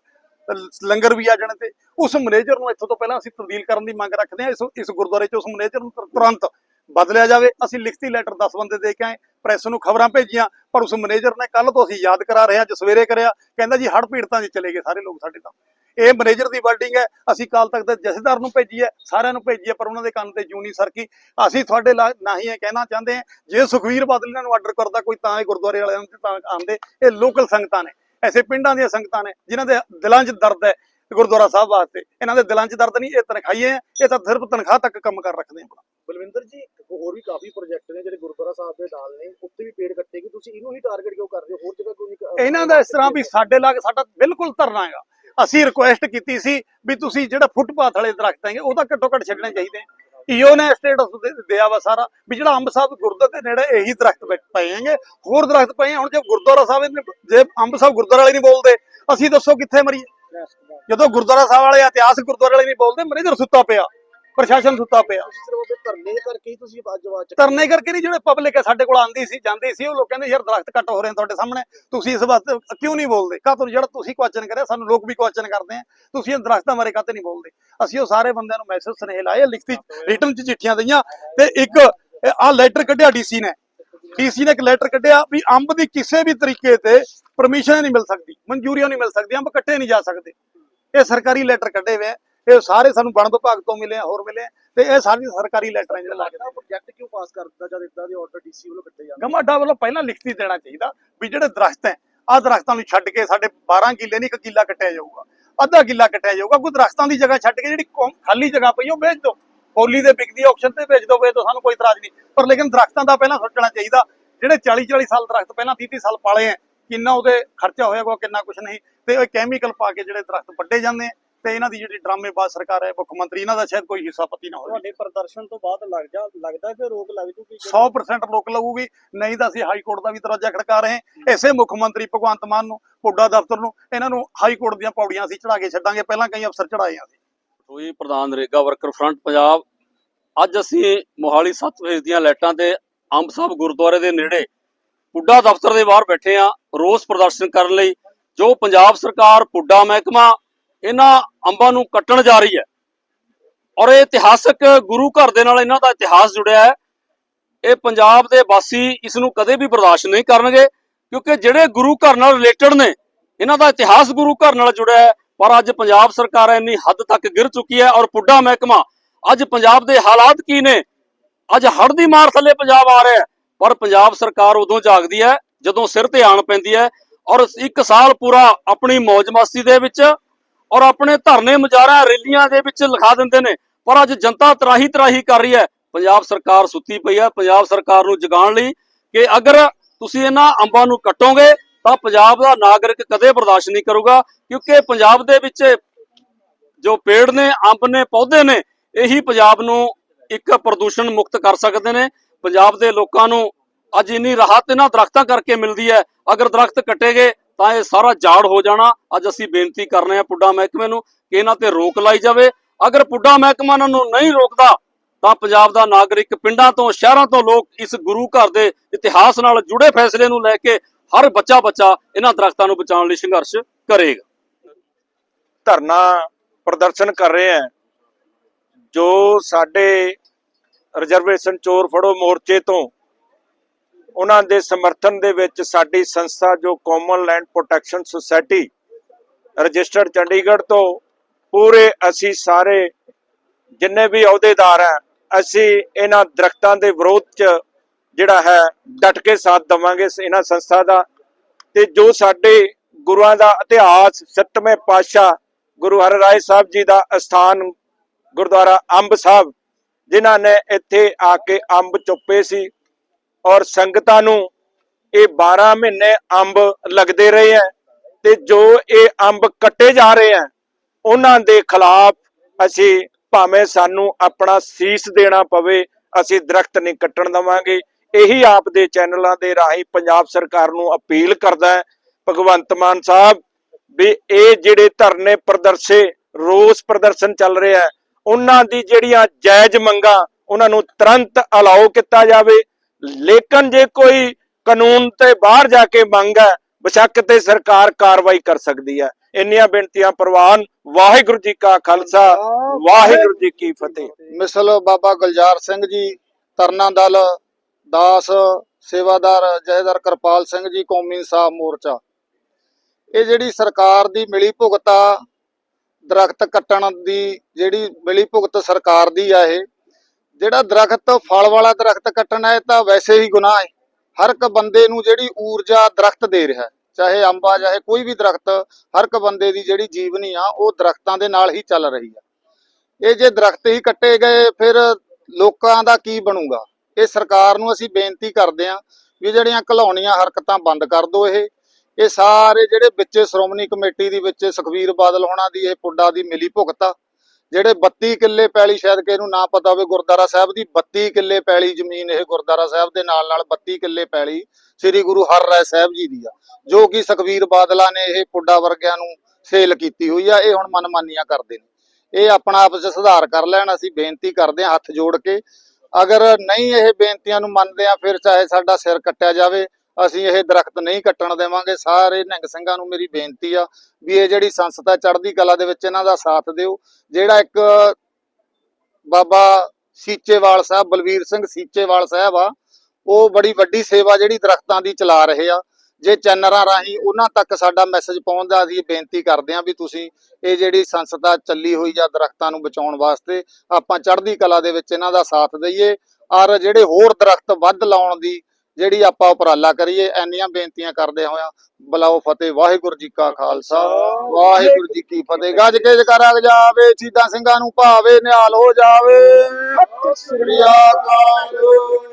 Speaker 5: ਲੰਗਰ ਵੀ ਆ ਜਾਣੇ ਤੇ। ਉਸ ਮੈਨੇਜਰ ਨੂੰ ਇੱਥੋਂ ਤੋਂ ਪਹਿਲਾਂ ਅਸੀਂ ਤਬਦੀਲ ਕਰਨ ਦੀ ਮੰਗ ਰੱਖਦੇ ਹਾਂ। ਇਸ ਇਸ ਗੁਰਦੁਆਰੇ 'ਚ ਉਸ ਮੈਨੇਜਰ ਨੂੰ ਤੁਰ- ਤੁਰੰਤ ਬਦਲਿਆ ਜਾਵੇ, ਅਸੀਂ ਲਿਖਤੀ ਲੈਟਰ 10 ਬੰਦੇ ਦੇ ਕੇ ਆਏ ਪ੍ਰੈਸ ਨੂੰ ਖਬਰਾਂ ਭੇਜੀਆਂ, ਪਰ ਉਸ ਮੈਨੇਜਰ ਨੇ ਕੱਲ ਤੋਂ ਅਸੀਂ ਯਾਦ ਕਰਾ ਰਹੇ ਹਾਂ, ਅੱਜ ਸਵੇਰੇ ਕਰਿਆ, ਕਹਿੰਦਾ ਜੀ ਹੜ ਪੀੜਤਾਂ 'ਚ ਚਲੇ ਗਏ ਸਾਰੇ ਲੋਕ ਸਾਡੇ ਤਾਂ। ਇਹ ਮੈਨੇਜਰ ਦੀ ਵਰਡਿੰਗ ਹੈ, ਅਸੀਂ ਕੱਲ ਤੱਕ ਦੇ ਜਥੇਦਾਰ ਨੂੰ ਭੇਜੀ ਹੈ ਸਾਰਿਆਂ ਨੂੰ ਭੇਜੀ ਹੈ ਪਰ ਉਹਨਾਂ ਦੇ ਕੰਨ ਤੇ ਜੂਨੀ ਸਰਕੀ। ਅਸੀਂ ਤੁਹਾਡੇ ਲਾ- ਨਹੀਂ ਇਹ ਕਹਿਣਾ ਚਾਹੁੰਦੇ ਹਾਂ, ਜੇ ਸੁਖਵੀਰ ਬਾਦਲ ਇਹਨਾਂ ਨੂੰ ਆਰਡਰ ਕਰਦਾ ਕੋਈ, ਤਾਂ ਇਹ ਗੁਰਦੁਆਰੇ ਵਾਲਿਆਂ ਨੂੰ ਤਾਂ ਆਉਂਦੇ। ਇਹ ਲੋਕਲ ਸੰਗਤਾਂ ਨੇ, ਐਸੇ ਪਿੰਡਾਂ ਦੀਆਂ ਸੰਗਤਾਂ ਨੇ, ਜਿਨ੍ਹਾਂ ਦੇ ਦਿਲਾਂ 'ਚ ਦਰਦ ਹੈ ਗੁਰਦੁਆਰਾ ਸਾਹਿਬ ਵਾਸਤੇ। ਇਹਨਾਂ ਦੇ ਦਿਲਾਂ 'ਚ ਦਰਦ ਨਹੀਂ ਇਹ ਤਨਖਾਹੀਏ ਇਹ ਤਾਂ ਸਿਰਫ ਤਨਖਾਹ ਤੱਕ ਕੰਮ ਕਰ ਰੱਖਦੇ ਆ
Speaker 3: ਬਲਵਿੰਦਰ ਜੀ
Speaker 6: ਹੋਰ ਵੀ ਕਾਫੀ ਪ੍ਰੋਜੈਕਟ ਨੇ ਜਿਹੜੇ ਗੁਰਦੁਆਰਾ ਸਾਹਿਬ ਦੇ ਨਾਲ ਨੇ ਉੱਥੇ ਵੀ ਪੇੜ ਕੱਟੇਗੀ। ਤੁਸੀਂ ਇਹਨੂੰ ਹੀ ਟਾਰਗੇਟ ਕਿਉਂ ਕਰ ਰਹੇ ਹੋ? ਹੋਰ ਜਗ੍ਹਾ ਕਿਉਂ ਨਹੀਂ
Speaker 5: ਇਹਨਾਂ ਦਾ ਇਸ ਤਰ੍ਹਾਂ ਵੀ ਸਾਡੇ ਲਾਗ ਸਾਡਾ ਬਿਲਕੁਲ ਧਰਨਾ ਹੈਗਾ ਅਸੀਂ ਰਿਕੁਐਸਟ ਕੀਤੀ ਸੀ ਵੀ ਤੁਸੀਂ ਜਿਹੜਾ ਫੁੱਟਪਾਥ ਵਾਲੇ ਦਰਖਤ ਹੈਗੇ ਉਹਦਾ ਘੱਟੋ ਘੱਟ ਛੱਡਣੇ ਚਾਹੀਦੇ ਈਓ ਨੇ ਸਟੇਟਸ ਦਿਆ ਵਾ ਸਾਰਾ ਵੀ ਜਿਹੜਾ ਅੰਬ ਸਾਹਿਬ ਗੁਰਦੁਆਰੇ ਦੇ ਨੇੜੇ ਇਹੀ ਦਰਖਤ ਪਏ- ਹੈਗੇ। ਹੋਰ ਦਰਖਤ ਪਏ। ਹੁਣ ਜੇ ਗੁਰਦੁਆਰਾ ਸਾਹਿਬ ਜੇ ਅੰਬ ਸਾਹਿਬ ਗੁਰਦੁਆਰਾ ਵਾਲੇ ਨਹੀਂ ਬੋਲਦੇ ਅਸੀਂ ਦੱਸੋ ਕਿੱਥੇ ਮਰੀਏ? ਜਦੋਂ ਗੁਰਦੁਆਰਾ ਸਾਹਿਬ ਵਾਲੇ ਇਤਿਹਾਸ ਗੁਰਦੁਆਰੇ ਵਾਲੇ ਨਹੀਂ ਬੋਲਦੇ ਮੈਨੇਜਰ ਸੁੱਤਾ ਪਿਆ ਪ੍ਰਸ਼ਾਸਨ ਸੁੱਤਾ ਪਿਆ।
Speaker 6: ਧਰਨੇ ਕਰਕੇ ਹੀ ਤੁਸੀਂ ਅੱਜ ਆਵਾਜ਼ ਚੱਕੀ।
Speaker 5: ਧਰਨੇ ਕਰਕੇ ਨਹੀਂ ਜਿਹੜੇ ਪਬਲਿਕ ਹੈ ਸਾਡੇ ਕੋਲ ਆਂਦੀ ਸੀ ਜਾਂਦੀ ਸੀ ਉਹ ਲੋਕ ਕਹਿੰਦੇ ਯਾਰ ਦਰਖਤ ਕੱਟ ਹੋ ਰਹੇ ਤੁਹਾਡੇ ਸਾਹਮਣੇ ਤੁਸੀਂ ਇਸ ਵਾਸਤੇ ਕਿਉਂ ਨਹੀਂ ਬੋਲਦੇ? ਕਾ ਤੁਹਾਨੂੰ ਜਿਹੜਾ ਤੁਸੀਂ ਕੁਐਸਚਨ ਕਰਿਆ ਸਾਨੂੰ ਲੋਕ ਵੀ ਕੁਐਸਚਨ ਕਰਦੇ ਆ ਤੁਸੀਂ ਇਹ ਦਰਖਤਾਂ ਬਾਰੇ ਕਾਹਤੇ ਨਹੀਂ ਬੋਲਦੇ? ਅਸੀਂ ਉਹ ਸਾਰੇ ਬੰਦਿਆਂ ਨੂੰ ਮੈਸੇਜ ਸੁਨੇਹੇ ਲਾਏ ਲਿਖਤੀ ਰਿਟਨ ਚ ਚਿੱਠੀਆਂ ਦਈਆਂ ਤੇ ਇੱਕ ਆਹ ਲੈਟਰ ਕੱਢਿਆ ਡੀਸੀ ਨੇ ਡੀਸੀ ਨੇ ਇੱਕ ਲੈਟਰ ਕੱਢਿਆ ਵੀ ਅੰਬ ਦੀ ਕਿਸੇ ਵੀ ਤਰੀਕੇ ਤੇ ਪਰਮਿਸ਼ਨ ਨਹੀਂ ਮਿਲ ਸਕਦੀ ਮਨਜ਼ੂਰੀਆਂ ਨਹੀਂ ਮਿਲ ਸਕਦੀ ਅੰਬ ਕੱਟੇ ਨਹੀਂ ਜਾ ਸਕਦੇ। ਇਹ ਸਰਕਾਰੀ ਲੈਟਰ ਕੱਢੇ ਹੋਏ ਆ ਇਹ ਸਾਰੇ ਸਾਨੂੰ ਵਣ ਵਿਭਾਗ ਤੋਂ ਮਿਲੇ ਆ ਹੋਰ ਮਿਲੇ ਆ ਤੇ ਇਹ ਸਾਰੀ ਸਰਕਾਰੀ ਲੈਟਰ ਹੈ ਜਿਹੜੇ
Speaker 6: ਲੱਗਦਾ ਪ੍ਰੋਜੈਕਟ ਕਿਉਂ ਪਾਸ ਕਰ ਦਿੱਤਾ ਜਦ ਇਦਾਂ ਦੇ ਆਰਡਰ ਡੀਸੀ ਵੱਲੋਂ ਕੱਟੇ ਜਾਂਦੇ?
Speaker 5: ਗਮਾਡਾ ਵੱਲੋਂ ਪਹਿਲਾਂ ਲਿਖਤੀ ਦੇਣਾ ਚਾਹੀਦਾ ਵੀ ਜਿਹੜੇ ਦਰਖਤ ਹੈ ਆਹ ਦਰਖਤਾਂ ਨੂੰ ਛੱਡ ਕੇ ਸਾਡੇ 12 ਕਿੱਲੇ ਨਹੀਂ ਇੱਕ ਕਿੱਲਾ ਕੱਟਿਆ ਜਾਊਗਾ ਅੱਧਾ ਕਿੱਲਾ ਕੱਟਿਆ ਜਾਊਗਾ ਕੋਈ ਦਰਖਤਾਂ ਦੀ ਜਗ੍ਹਾ ਛੱਡ ਕੇ ਜਿਹੜੀ ਖਾਲੀ ਜਗ੍ਹਾ ਪਈ ਉਹ ਵੇਚ ਦਿਓ। ਪੋਲੀ ਦੇ ਵਿਕਦੀ ਆਕਸ਼ਨ ਤੇ ਵੇਚ ਦਿਓ ਵੇ ਤਾਂ ਸਾਨੂੰ ਕੋਈ ਇਤਰਾਜ਼ ਨਹੀਂ। ਪਰ ਲੇਕਿਨ ਦਰਖਤਾਂ ਦਾ ਪਹਿਲਾਂ ਸੋਚਣਾ ਚਾਹੀਦਾ। ਜਿਹੜੇ 40 40 ਸਾਲ ਦਰਖਤ ਪਹਿਲਾਂ 30 30 ਸਾਲ ਪਾਲੇ ਆ ਕਿੰਨਾ ਉਹਦੇ ਖਰਚਾ ਹੋਏਗਾ ਕਿੰਨਾ ਕੁਝ ਨਹੀਂ। ਤੇ ਉਹ ਕੈਮੀਕਲ ਪਾ ਕੇ ਜਿਹੜੇ ਦਰਖਤ ਵੱਡੇ ਜਾਂਦੇ ਆ ਤੇ ਇਹਨਾਂ ਦੀ ਜਿਹੜੀ ਡਰਾਮੇਬਾਜ਼ ਸਰਕਾਰ ਹੈ ਮੁੱਖ ਮੰਤਰੀ ਇਹਨਾਂ ਦਾ ਸ਼ਾਇਦ ਕੋਈ ਹਿੱਸਾ ਪਤੀ ਨਾ ਹੋਵੇ।
Speaker 6: ਤੁਹਾਡੇ ਪ੍ਰਦਰਸ਼ਨ ਤੋਂ ਬਾਅਦ ਲੱਗ ਜਾ ਲੱਗਦਾ ਕਿ ਰੋਕ ਲੱਗ ਜੂਗੀ?
Speaker 5: 100% ਰੋਕ ਲੱਗੂਗੀ ਨਹੀਂ ਤਾਂ ਅਸੀਂ ਹਾਈ ਕੋਰਟ ਦਾ ਵੀ ਦਰਵਾਜ਼ਾ ਖੜਕਾ ਰਹੇ ਹਾਂ। ਇਸੇ ਮੁੱਖ ਮੰਤਰੀ ਭਗਵੰਤ ਮਾਨ ਨੂੰ ਪੁੱਡਾ ਦਫ਼ਤਰ ਨੂੰ ਇਹਨਾਂ ਨੂੰ ਹਾਈ ਕੋਰਟ ਦੀਆਂ ਪੌੜੀਆਂ ਅਸੀਂ ਚੜਾ ਕੇ ਛੱਡਾਂਗੇ। ਪਹਿਲਾਂ ਕਈ ਅਫਸਰ ਚੜਾਏ ਆ ਅਸੀਂ।
Speaker 7: ਹੋਈ ਪ੍ਰਧਾਨ ਰੇਗਾ ਵਰਕਰ ਫਰੰਟ ਪੰਜਾਬ। ਅੱਜ ਅਸੀਂ ਮੋਹਾਲੀ 7 ਵਜੇ ਦੀਆਂ ਲਾਈਟਾਂ ਤੇ ਅੰਬ ਸਾਹਿਬ ਗੁਰਦੁਆਰੇ ਦੇ ਨੇੜੇ ਪੁੱਡਾ ਦਫ਼ਤਰ ਦੇ ਬਾਹਰ ਬੈਠੇ ਆ ਰੋਸ ਪ੍ਰਦਰਸ਼ਨ ਕਰਨ ਲਈ। ਜੋ ਪੰਜਾਬ ਸਰਕਾਰ, ਪੁੱਡਾ ਮਹਿਕਮਾ ਇਹਨਾਂ ਅੰਬਾਂ ਨੂੰ ਕੱਟਣ ਜਾ ਰਹੀ ਹੈ ਔਰ ਇਹ ਇਤਿਹਾਸਕ ਗੁਰੂ ਘਰ ਦੇ ਨਾਲ ਇਹਨਾਂ ਦਾ ਇਤਿਹਾਸ ਜੁੜਿਆ ਹੈ, ਇਹ ਪੰਜਾਬ ਦੇ ਵਾਸੀ ਇਸ ਨੂੰ ਕਦੇ ਵੀ ਬਰਦਾਸ਼ਤ ਨਹੀਂ ਕਰਨਗੇ ਕਿਉਂਕਿ ਜਿਹੜੇ ਗੁਰੂ ਘਰ ਨਾਲ ਰਿਲੇਟਡ ਨੇ, ਇਹਨਾਂ ਦਾ ਇਤਿਹਾਸ ਗੁਰੂ ਘਰ ਨਾਲ ਜੁੜਿਆ ਹੈ। ਪਰ ਅੱਜ ਪੰਜਾਬ ਸਰਕਾਰ ਇੰਨੀ ਹੱਦ ਤੱਕ ਗਿਰ ਚੁੱਕੀ ਹੈ ਔਰ ਪੁੱਡਾ ਮਹਿਕਮਾ, ਅੱਜ ਪੰਜਾਬ ਦੇ ਹਾਲਾਤ ਕੀ ਨੇ? ਅੱਜ ਹੜ੍ਹ ਦੀ ਮਾਰ ਥੱਲੇ ਪੰਜਾਬ ਆ ਰਿਹਾ ਪਰ ਪੰਜਾਬ ਸਰਕਾਰ ਉਦੋਂ ਜਾਗਦੀ ਹੈ ਜਦੋਂ ਸਿਰ ਤੇ ਆਣ ਪੈਂਦੀ ਹੈ ਔਰ ਇੱਕ ਸਾਲ ਪੂਰਾ ਆਪਣੀ ਮौज ਮਸਤੀ ਦੇ ਵਿੱਚ ਔਰ ਆਪਣੇ ਧਰਨੇ ਮੁਜ਼ਾਹਰਾ ਰੈਲੀਆਂ ਦੇ ਵਿੱਚ ਲਿਖਾ ਦਿੰਦੇ ਨੇ, ਪਰ ਅੱਜ ਜਨਤਾ ਤਰਾਹੀ ਤਰਾਹੀ ਕਰ ਰਹੀ ਹੈ। ਪੰਜਾਬ ਸਰਕਾਰ ਸੁੱਤੀ ਪਈ ਹੈ, ਪੰਜਾਬ ਸਰਕਾਰ ਨੂੰ ਜਗਾਉਣ ਲਈ ਕਿ ਅਗਰ ਤੁਸੀਂ ਇਹਨਾਂ ਅੰਬਾਂ ਨੂੰ ਕੱਟੋਗੇ ਤਾਂ ਪੰਜਾਬ ਦਾ ਨਾਗਰਿਕ ਕਦੇ ਬਰਦਾਸ਼ਤ ਨਹੀਂ ਕਰੂਗਾ, ਕਿਉਂਕਿ ਪੰਜਾਬ ਦੇ ਵਿੱਚ ਜੋ ਪੇੜ ਨੇ, ਅੰਬ ਨੇ, ਪੌਦੇ ਨੇ, ਇਹੀ ਪੰਜਾਬ ਨੂੰ ਇੱਕ ਪ੍ਰਦੂਸ਼ਣ ਮੁਕਤ ਕਰ ਸਕਦੇ ਨੇ। ਪੰਜਾਬ ਦੇ ਲੋਕਾਂ ਨੂੰ ਅੱਜ ਇੰਨੀ ਰਾਹਤ ਇਹਨਾਂ ਦਰਖਤਾਂ ਕਰਕੇ ਮਿਲਦੀ ਹੈ। ਅਗਰ ਦਰਖਤ ਕੱਟੇਗੇ, ਤਾਂ ਇਹ ਸਾਰਾ ਝਾੜ ਹੋ ਜਾਣਾ। ਅੱਜ ਅਸੀਂ ਬੇਨਤੀ ਕਰ ਰਹੇ ਹਾਂ ਪੁੱਡਾ ਮਹਿਕਮੇ ਨੂੰ ਕਿ ਇਹਨਾਂ ਤੇ ਰੋਕ ਲਾਈ ਜਾਵੇ। ਅਗਰ ਪੁੱਡਾ ਮਹਿਕਮਾ ਇਹਨਾਂ ਨੂੰ ਨਹੀਂ ਰੋਕਦਾ, ਤਾਂ ਪੰਜਾਬ ਦਾ ਨਾਗਰਿਕ ਪਿੰਡਾਂ ਤੋਂ, ਸ਼ਹਿਰਾਂ ਤੋਂ ਲੋਕ ਇਸ ਗੁਰੂ ਘਰ ਦੇ ਇਤਿਹਾਸ ਨਾਲ ਜੁੜੇ ਫੈਸਲੇ ਨੂੰ ਲੈ ਕੇ ਹਰ ਬੱਚਾ ਬੱਚਾ ਇਹਨਾਂ ਦਰਖਤਾਂ ਨੂੰ ਬਚਾਉਣ ਲਈ ਸੰਘਰਸ਼ ਕਰੇਗਾ।
Speaker 8: ਧਰਨਾ ਪ੍ਰਦਰਸ਼ਨ ਕਰ ਰਹੇ ਹੈ। ਜੋ ਸਾਡੇ ਰਿਜ਼ਰਵੇਸ਼ਨ ਚੋਰ ਫੜੋ ਮੋਰਚੇ ਤੋਂ, ਉਹਨਾਂ ਦੇ ਸਮਰਥਨ ਦੇ ਵਿੱਚ ਸਾਡੀ ਸੰਸਥਾ ਜੋ common land protection society registered Chandigarh ਤੋਂ, ਪੂਰੇ ਅਸੀਂ ਸਾਰੇ ਜਿੰਨੇ ਵੀ ਅਹੁਦੇਦਾਰ ਹੈ, ਅਸੀਂ ਇਹਨਾਂ ਦਰਖਤਾਂ ਦੇ ਵਿਰੋਧ 'ਚ ਜਿਹੜਾ ਹੈ, ਡਟ ਕੇ ਸਾਥ ਦਵਾਂਗੇ ਇਹਨਾਂ ਸੰਸਥਾ ਦਾ। ਤੇ ਜੋ ਸਾਡੇ ਗੁਰੂਆਂ ਦਾ ਇਤਿਹਾਸ, ਸੱਤਵੇਂ ਪਾਤਸ਼ਾਹ ਗੁਰੂ ਹਰਿਰਾਏ ਸਾਹਿਬ ਜੀ ਦਾ ਅਸਥਾਨ ਗੁਰਦੁਆਰਾ ਅੰਬ ਸਾਹਿਬ, ਜਿਨ੍ਹਾਂ ਨੇ ਇੱਥੇ ਆ ਕੇ ਅੰਬ ਚੁੱਪੇ ਸੀ ਔਰ ਸੰਗਤਾਂ ਨੂੰ ਇਹ 12 ਮਹੀਨੇ ਅੰਬ ਲੱਗਦੇ ਰਹੇ ਹੈ ਤੇ ਜੋ ਇਹ ਅੰਬ ਕੱਟੇ ਜਾ ਰਹੇ ਹੈ, ਉਹਨਾਂ ਦੇ ਖਿਲਾਫ ਅਸੀਂ ਭਾਵੇਂ ਸਾਨੂੰ ਆਪਣਾ ਸੀਸ ਦੇਣਾ ਪਵੇ, ਅਸੀਂ ਦਰਖਤ ਨਹੀਂ ਕੱਟਣ ਦਵਾਂਗੇ। ਇਹੀ ਆਪ ਦੇ ਚੈਨਲਾਂ ਦੇ ਰਾਹੀਂ ਪੰਜਾਬ ਸਰਕਾਰ ਨੂੰ ਅਪੀਲ ਕਰਦਾ ਹੈ, ਭਗਵੰਤ ਮਾਨ ਸਾਹਿਬ, ਵੀ ਇਹ ਜਿਹੜੇ ਧਰਨੇ ਪ੍ਰਦਰਸ਼ੇ, ਰੋਸ ਪ੍ਰਦਰਸ਼ਨ ਚੱਲ ਰਿਹਾ ਉਹਨਾਂ ਦੀ ਜਿਹੜੀਆਂ ਜਾਇਜ਼ ਮੰਗਾਂ, ਉਹਨਾਂ ਨੂੰ ਤੁਰੰਤ ਅਲਾਓ ਕੀਤਾ ਜਾਵੇ। ਲੇਕਿਨ ਜੇ ਕੋਈ ਕਾਨੂੰਨ ਤੇ ਬਾਹਰ ਜਾ ਕੇ ਮੰਗ ਹੈ, ਬਸ਼ੱਕ ਤੇ ਸਰਕਾਰ ਕਾਰਵਾਈ ਕਰ ਸਕਦੀ ਹੈ। ਇੰਨੀਆਂ ਬੇਨਤੀਆਂ ਪ੍ਰਵਾਨ ਵਾਹਿਗੁਰੂ ਜੀ ਕਾ ਖਾਲਸਾ, ਵਾਹਿਗੁਰੂ ਜੀ ਕੀ ਫਤਿਹ।
Speaker 9: ਮਿਸਲ ਬਾਬਾ ਗੁਲਜ਼ਾਰ ਸਿੰਘ ਜੀ ਤਰਨਾ ਦਲ ਦਾਸ ਸੇਵਾਦਾਰ ਜਹੇਦਾਰ ਕਿਰਪਾਲ ਸਿੰਘ ਜੀ, ਕੌਮੀ ਇਨਸਾਫ ਮੋਰਚਾ। ਇਹ ਜਿਹੜੀ ਸਰਕਾਰ ਦੀ ਮਿਲੀ ਭੁਗਤਾ ਦਰਖਤ ਕੱਟਣ ਦੀ ਜਿਹੜੀ ਮਿਲੀ ਭੁਗਤ ਸਰਕਾਰ ਦੀ ਆ ਇਹ, ਜਿਹੜਾ ਦਰਖਤ ਫਲ ਵਾਲਾ ਦਰਖਤ ਕੱਟਣਾ ਹੈ ਤਾਂ ਵੈਸੇ ਹੀ ਗੁਨਾਹ ਹੈ। ਹਰ ਇੱਕ ਬੰਦੇ ਨੂੰ ਜਿਹੜੀ ਊਰਜਾ ਦਰਖਤ ਦੇ ਰਿਹਾ ਹੈ, ਚਾਹੇ ਅੰਬਾ, ਚਾਹੇ ਕੋਈ ਵੀ ਦਰਖਤ, ਹਰ ਇੱਕ ਬੰਦੇ ਦੀ ਜਿਹੜੀ ਜੀਵਨੀ ਆ, ਉਹ ਦਰਖਤਾਂ ਦੇ ਨਾਲ ਹੀ ਚੱਲ ਰਹੀ ਆ। ਇਹ ਜੇ ਦਰਖਤ ਹੀ ਕੱਟੇ ਗਏ, ਫਿਰ ਲੋਕਾਂ ਦਾ ਕੀ ਬਣੂਗਾ? ਇਹ ਸਰਕਾਰ ਨੂੰ ਅਸੀਂ ਬੇਨਤੀ ਕਰਦੇ ਹਾਂ ਵੀ ਜਿਹੜੀਆਂ ਘਲਾਉਣੀਆਂ ਹਰਕਤਾਂ ਬੰਦ ਕਰ ਦਿਓ ਇਹ। ਇਹ ਸਾਰੇ ਜਿਹੜੇ ਵਿੱਚ ਸ਼੍ਰੋਮਣੀ ਕਮੇਟੀ ਦੀ ਵਿੱਚ ਸੁਖਵੀਰ ਬਾਦਲ ਹੋਣਾ ਦੀ, ਇਹ ਪੁੱਡਾ ਦੀ ਮਿਲੀ ਭੁਗਤ ਜਿਹੜੇ 32 ਕਿੱਲੇ ਪੈਲੀ ਸ਼ਾਇਦ ਕਿ ਇਹਨੂੰ ਨਾ ਪਤਾ ਹੋਵੇ ਗੁਰਦਾਰਾ ਸਾਹਿਬ ਦੀ 32 ਕਿੱਲੇ ਪੈਲੀ ਜ਼ਮੀਨ ਇਹ ਗੁਰਦਾਰਾ ਸਾਹਿਬ ਦੇ ਨਾਲ ਨਾਲ 32 ਕਿੱਲੇ ਪੈਲੀ ਸ੍ਰੀ ਗੁਰੂ ਹਰ ਹਰਿਰਾਏ ਸਾਹਿਬ ਜੀ ਦੀ ਆ, ਜੋ ਕਿ ਸੁਖਵੀਰ ਬਾਦਲਾ ਨੇ ਇਹ ਪੁੱਡਾ ਵਰਗਿਆਂ ਨੂੰ ਸੇਲ ਕੀਤੀ ਹੋਈ ਆ, ਇਹ ਹੁਣ ਮਨਮਾਨੀਆਂ ਕਰਦੇ ਨੇ। ਇਹ ਆਪਣਾ ਆਪ ਚ ਸੁਧਾਰ ਕਰ ਲੈਣ, ਅਸੀਂ ਬੇਨਤੀ ਕਰਦੇ ਹਾਂ ਹੱਥ ਜੋੜ ਕੇ ਅਗਰ ਨਹੀਂ ਇਹ ਬੇਨਤੀਆਂ ਨੂੰ ਮੰਨਦੇ ਆ, ਫਿਰ ਚਾਹੇ ਸਾਡਾ ਸਿਰ ਕੱਟਿਆ ਜਾਵੇ, ਅਸੀਂ ਇਹ ਦਰਖਤ ਨਹੀਂ ਕੱਟਣ ਦੇਵਾਂਗੇ। ਸਾਰੇ ਨਿਹੰਗ ਸਿੰਘਾਂ ਨੂੰ ਮੇਰੀ ਬੇਨਤੀ ਆ ਵੀ ਇਹ ਜਿਹੜੀ ਸੰਸਥਾ ਚੜ੍ਹਦੀ ਕਲਾ ਦੇ ਵਿੱਚ ਇਹਨਾਂ ਦਾ ਸਾਥ ਦਿਓ। ਜਿਹੜਾ ਇੱਕ ਬਾਬਾ ਸੀਚੇਵਾਲ ਸਾਹਿਬ, ਬਲਵੀਰ ਸਿੰਘ ਸੀਚੇਵਾਲ ਸਾਹਿਬ ਆ, ਉਹ ਬੜੀ ਵੱਡੀ ਸੇਵਾ ਜਿਹੜੀ ਦਰਖਤਾਂ ਦੀ ਚਲਾ ਰਹੇ ਆ। ਜੇ ਚੈਨਲਾਂ ਰਾਹੀਂ ਉਹਨਾਂ ਤੱਕ ਸਾਡਾ ਮੈਸੇਜ ਪਹੁੰਚਦਾ ਅਸੀਂ ਬੇਨਤੀ ਕਰਦੇ ਹਾਂ ਵੀ ਤੁਸੀਂ ਇਹ ਜਿਹੜੀ ਸੰਸਥਾ ਚੱਲੀ ਹੋਈ ਜਾਂ ਦਰਖਤਾਂ ਨੂੰ ਬਚਾਉਣ ਵਾਸਤੇ ਆਪਾਂ ਚੜ੍ਹਦੀ ਕਲਾ ਦੇ ਵਿੱਚ ਇਹਨਾਂ ਦਾ ਸਾਥ ਦਈਏ ਔਰ ਜਿਹੜੇ ਹੋਰ ਦਰਖਤ ਵੱਧ ਲਾਉਣ ਦੀ ਜਿਹੜੀ ਆਪਾਂ ਉਪਰਾਲਾ ਕਰੀਏ ਐਨੀਆਂ ਬੇਨਤੀਆਂ ਕਰਦੇ ਹੋਇਆ ਬਲਾਓ ਫਤਿਹ, ਵਾਹਿਗੁਰੂ ਜੀ ਕਾ ਖਾਲਸਾ। ਵਾਹਿਗੁਰੂ ਜੀ ਕੀ ਫਤਿਹ। ਗੱਜ ਕੇ ਜਕਰ ਜਾਵੇ, ਸ਼ਹੀਦਾਂ ਸਿੰਘਾਂ ਨੂੰ ਭਾਵੇ, ਨਿਹਾਲ ਹੋ ਜਾਵੇ।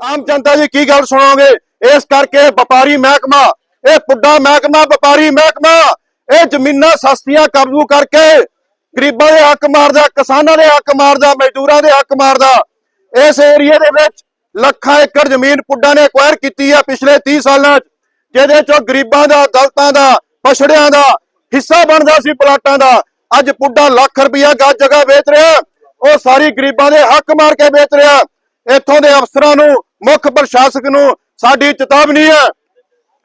Speaker 10: ਆਮ ਜਨਤਾ ਜੀ, ਕੀ ਗੱਲ ਸੁਣੋਗੇ? ਇਸ ਕਰਕੇ ਵਪਾਰੀ ਮਹਿਕਮਾ ਇਹ ਪੁੱਡਾ ਮਹਿਕਮਾ, ਵਪਾਰੀ ਮਹਿਕਮਾ, ਇਹ ਜ਼ਮੀਨਾਂ ਸਸਤੀਆਂ ਕਬਜ਼ੂ ਕਰਕੇ ਗਰੀਬਾਂ ਦੇ ਹੱਕ ਮਾਰਦਾ, ਕਿਸਾਨਾਂ ਦੇ ਹੱਕ ਮਾਰਦਾ, ਮਜ਼ਦੂਰਾਂ ਦੇ ਹੱਕ ਮਾਰਦਾ। ਇਸ ਏਰੀਏ ਦੇ ਵਿੱਚ ਲੱਖਾਂ ਏਕੜ ਜ਼ਮੀਨ ਪੁੱਡਾ ਨੇ ਐਕਵਾਇਰ ਕੀਤੀ ਆ ਪਿਛਲੇ 30 ਸਾਲਾਂ 'ਚ, ਜਿਹਦੇ ਚੋਂ ਗਰੀਬਾਂ ਦਾ ਦਲਤਾਂ ਦਾ, ਪਛੜਿਆਂ ਦਾ ਹਿੱਸਾ ਬਣਦਾ ਸੀ ਪਲਾਟਾਂ ਦਾ। ਅੱਜ ਪੁੱਡਾ ਲੱਖ ਰੁਪਇਆ ਗੱਜ ਜਗ੍ਹਾ ਵੇਚ ਰਿਹਾ, ਉਹ ਸਾਰੀ ਗਰੀਬਾਂ ਦੇ ਹੱਕ ਮਾਰ ਕੇ ਵੇਚ ਰਿਹਾ। ਇੱਥੋਂ ਦੇ ਅਫਸਰਾਂ ਨੂੰ, ਮੁੱਖ ਪ੍ਰਸ਼ਾਸਕ ਨੂੰ ਸਾਡੀ ਚੇਤਾਵਨੀ ਹੈ।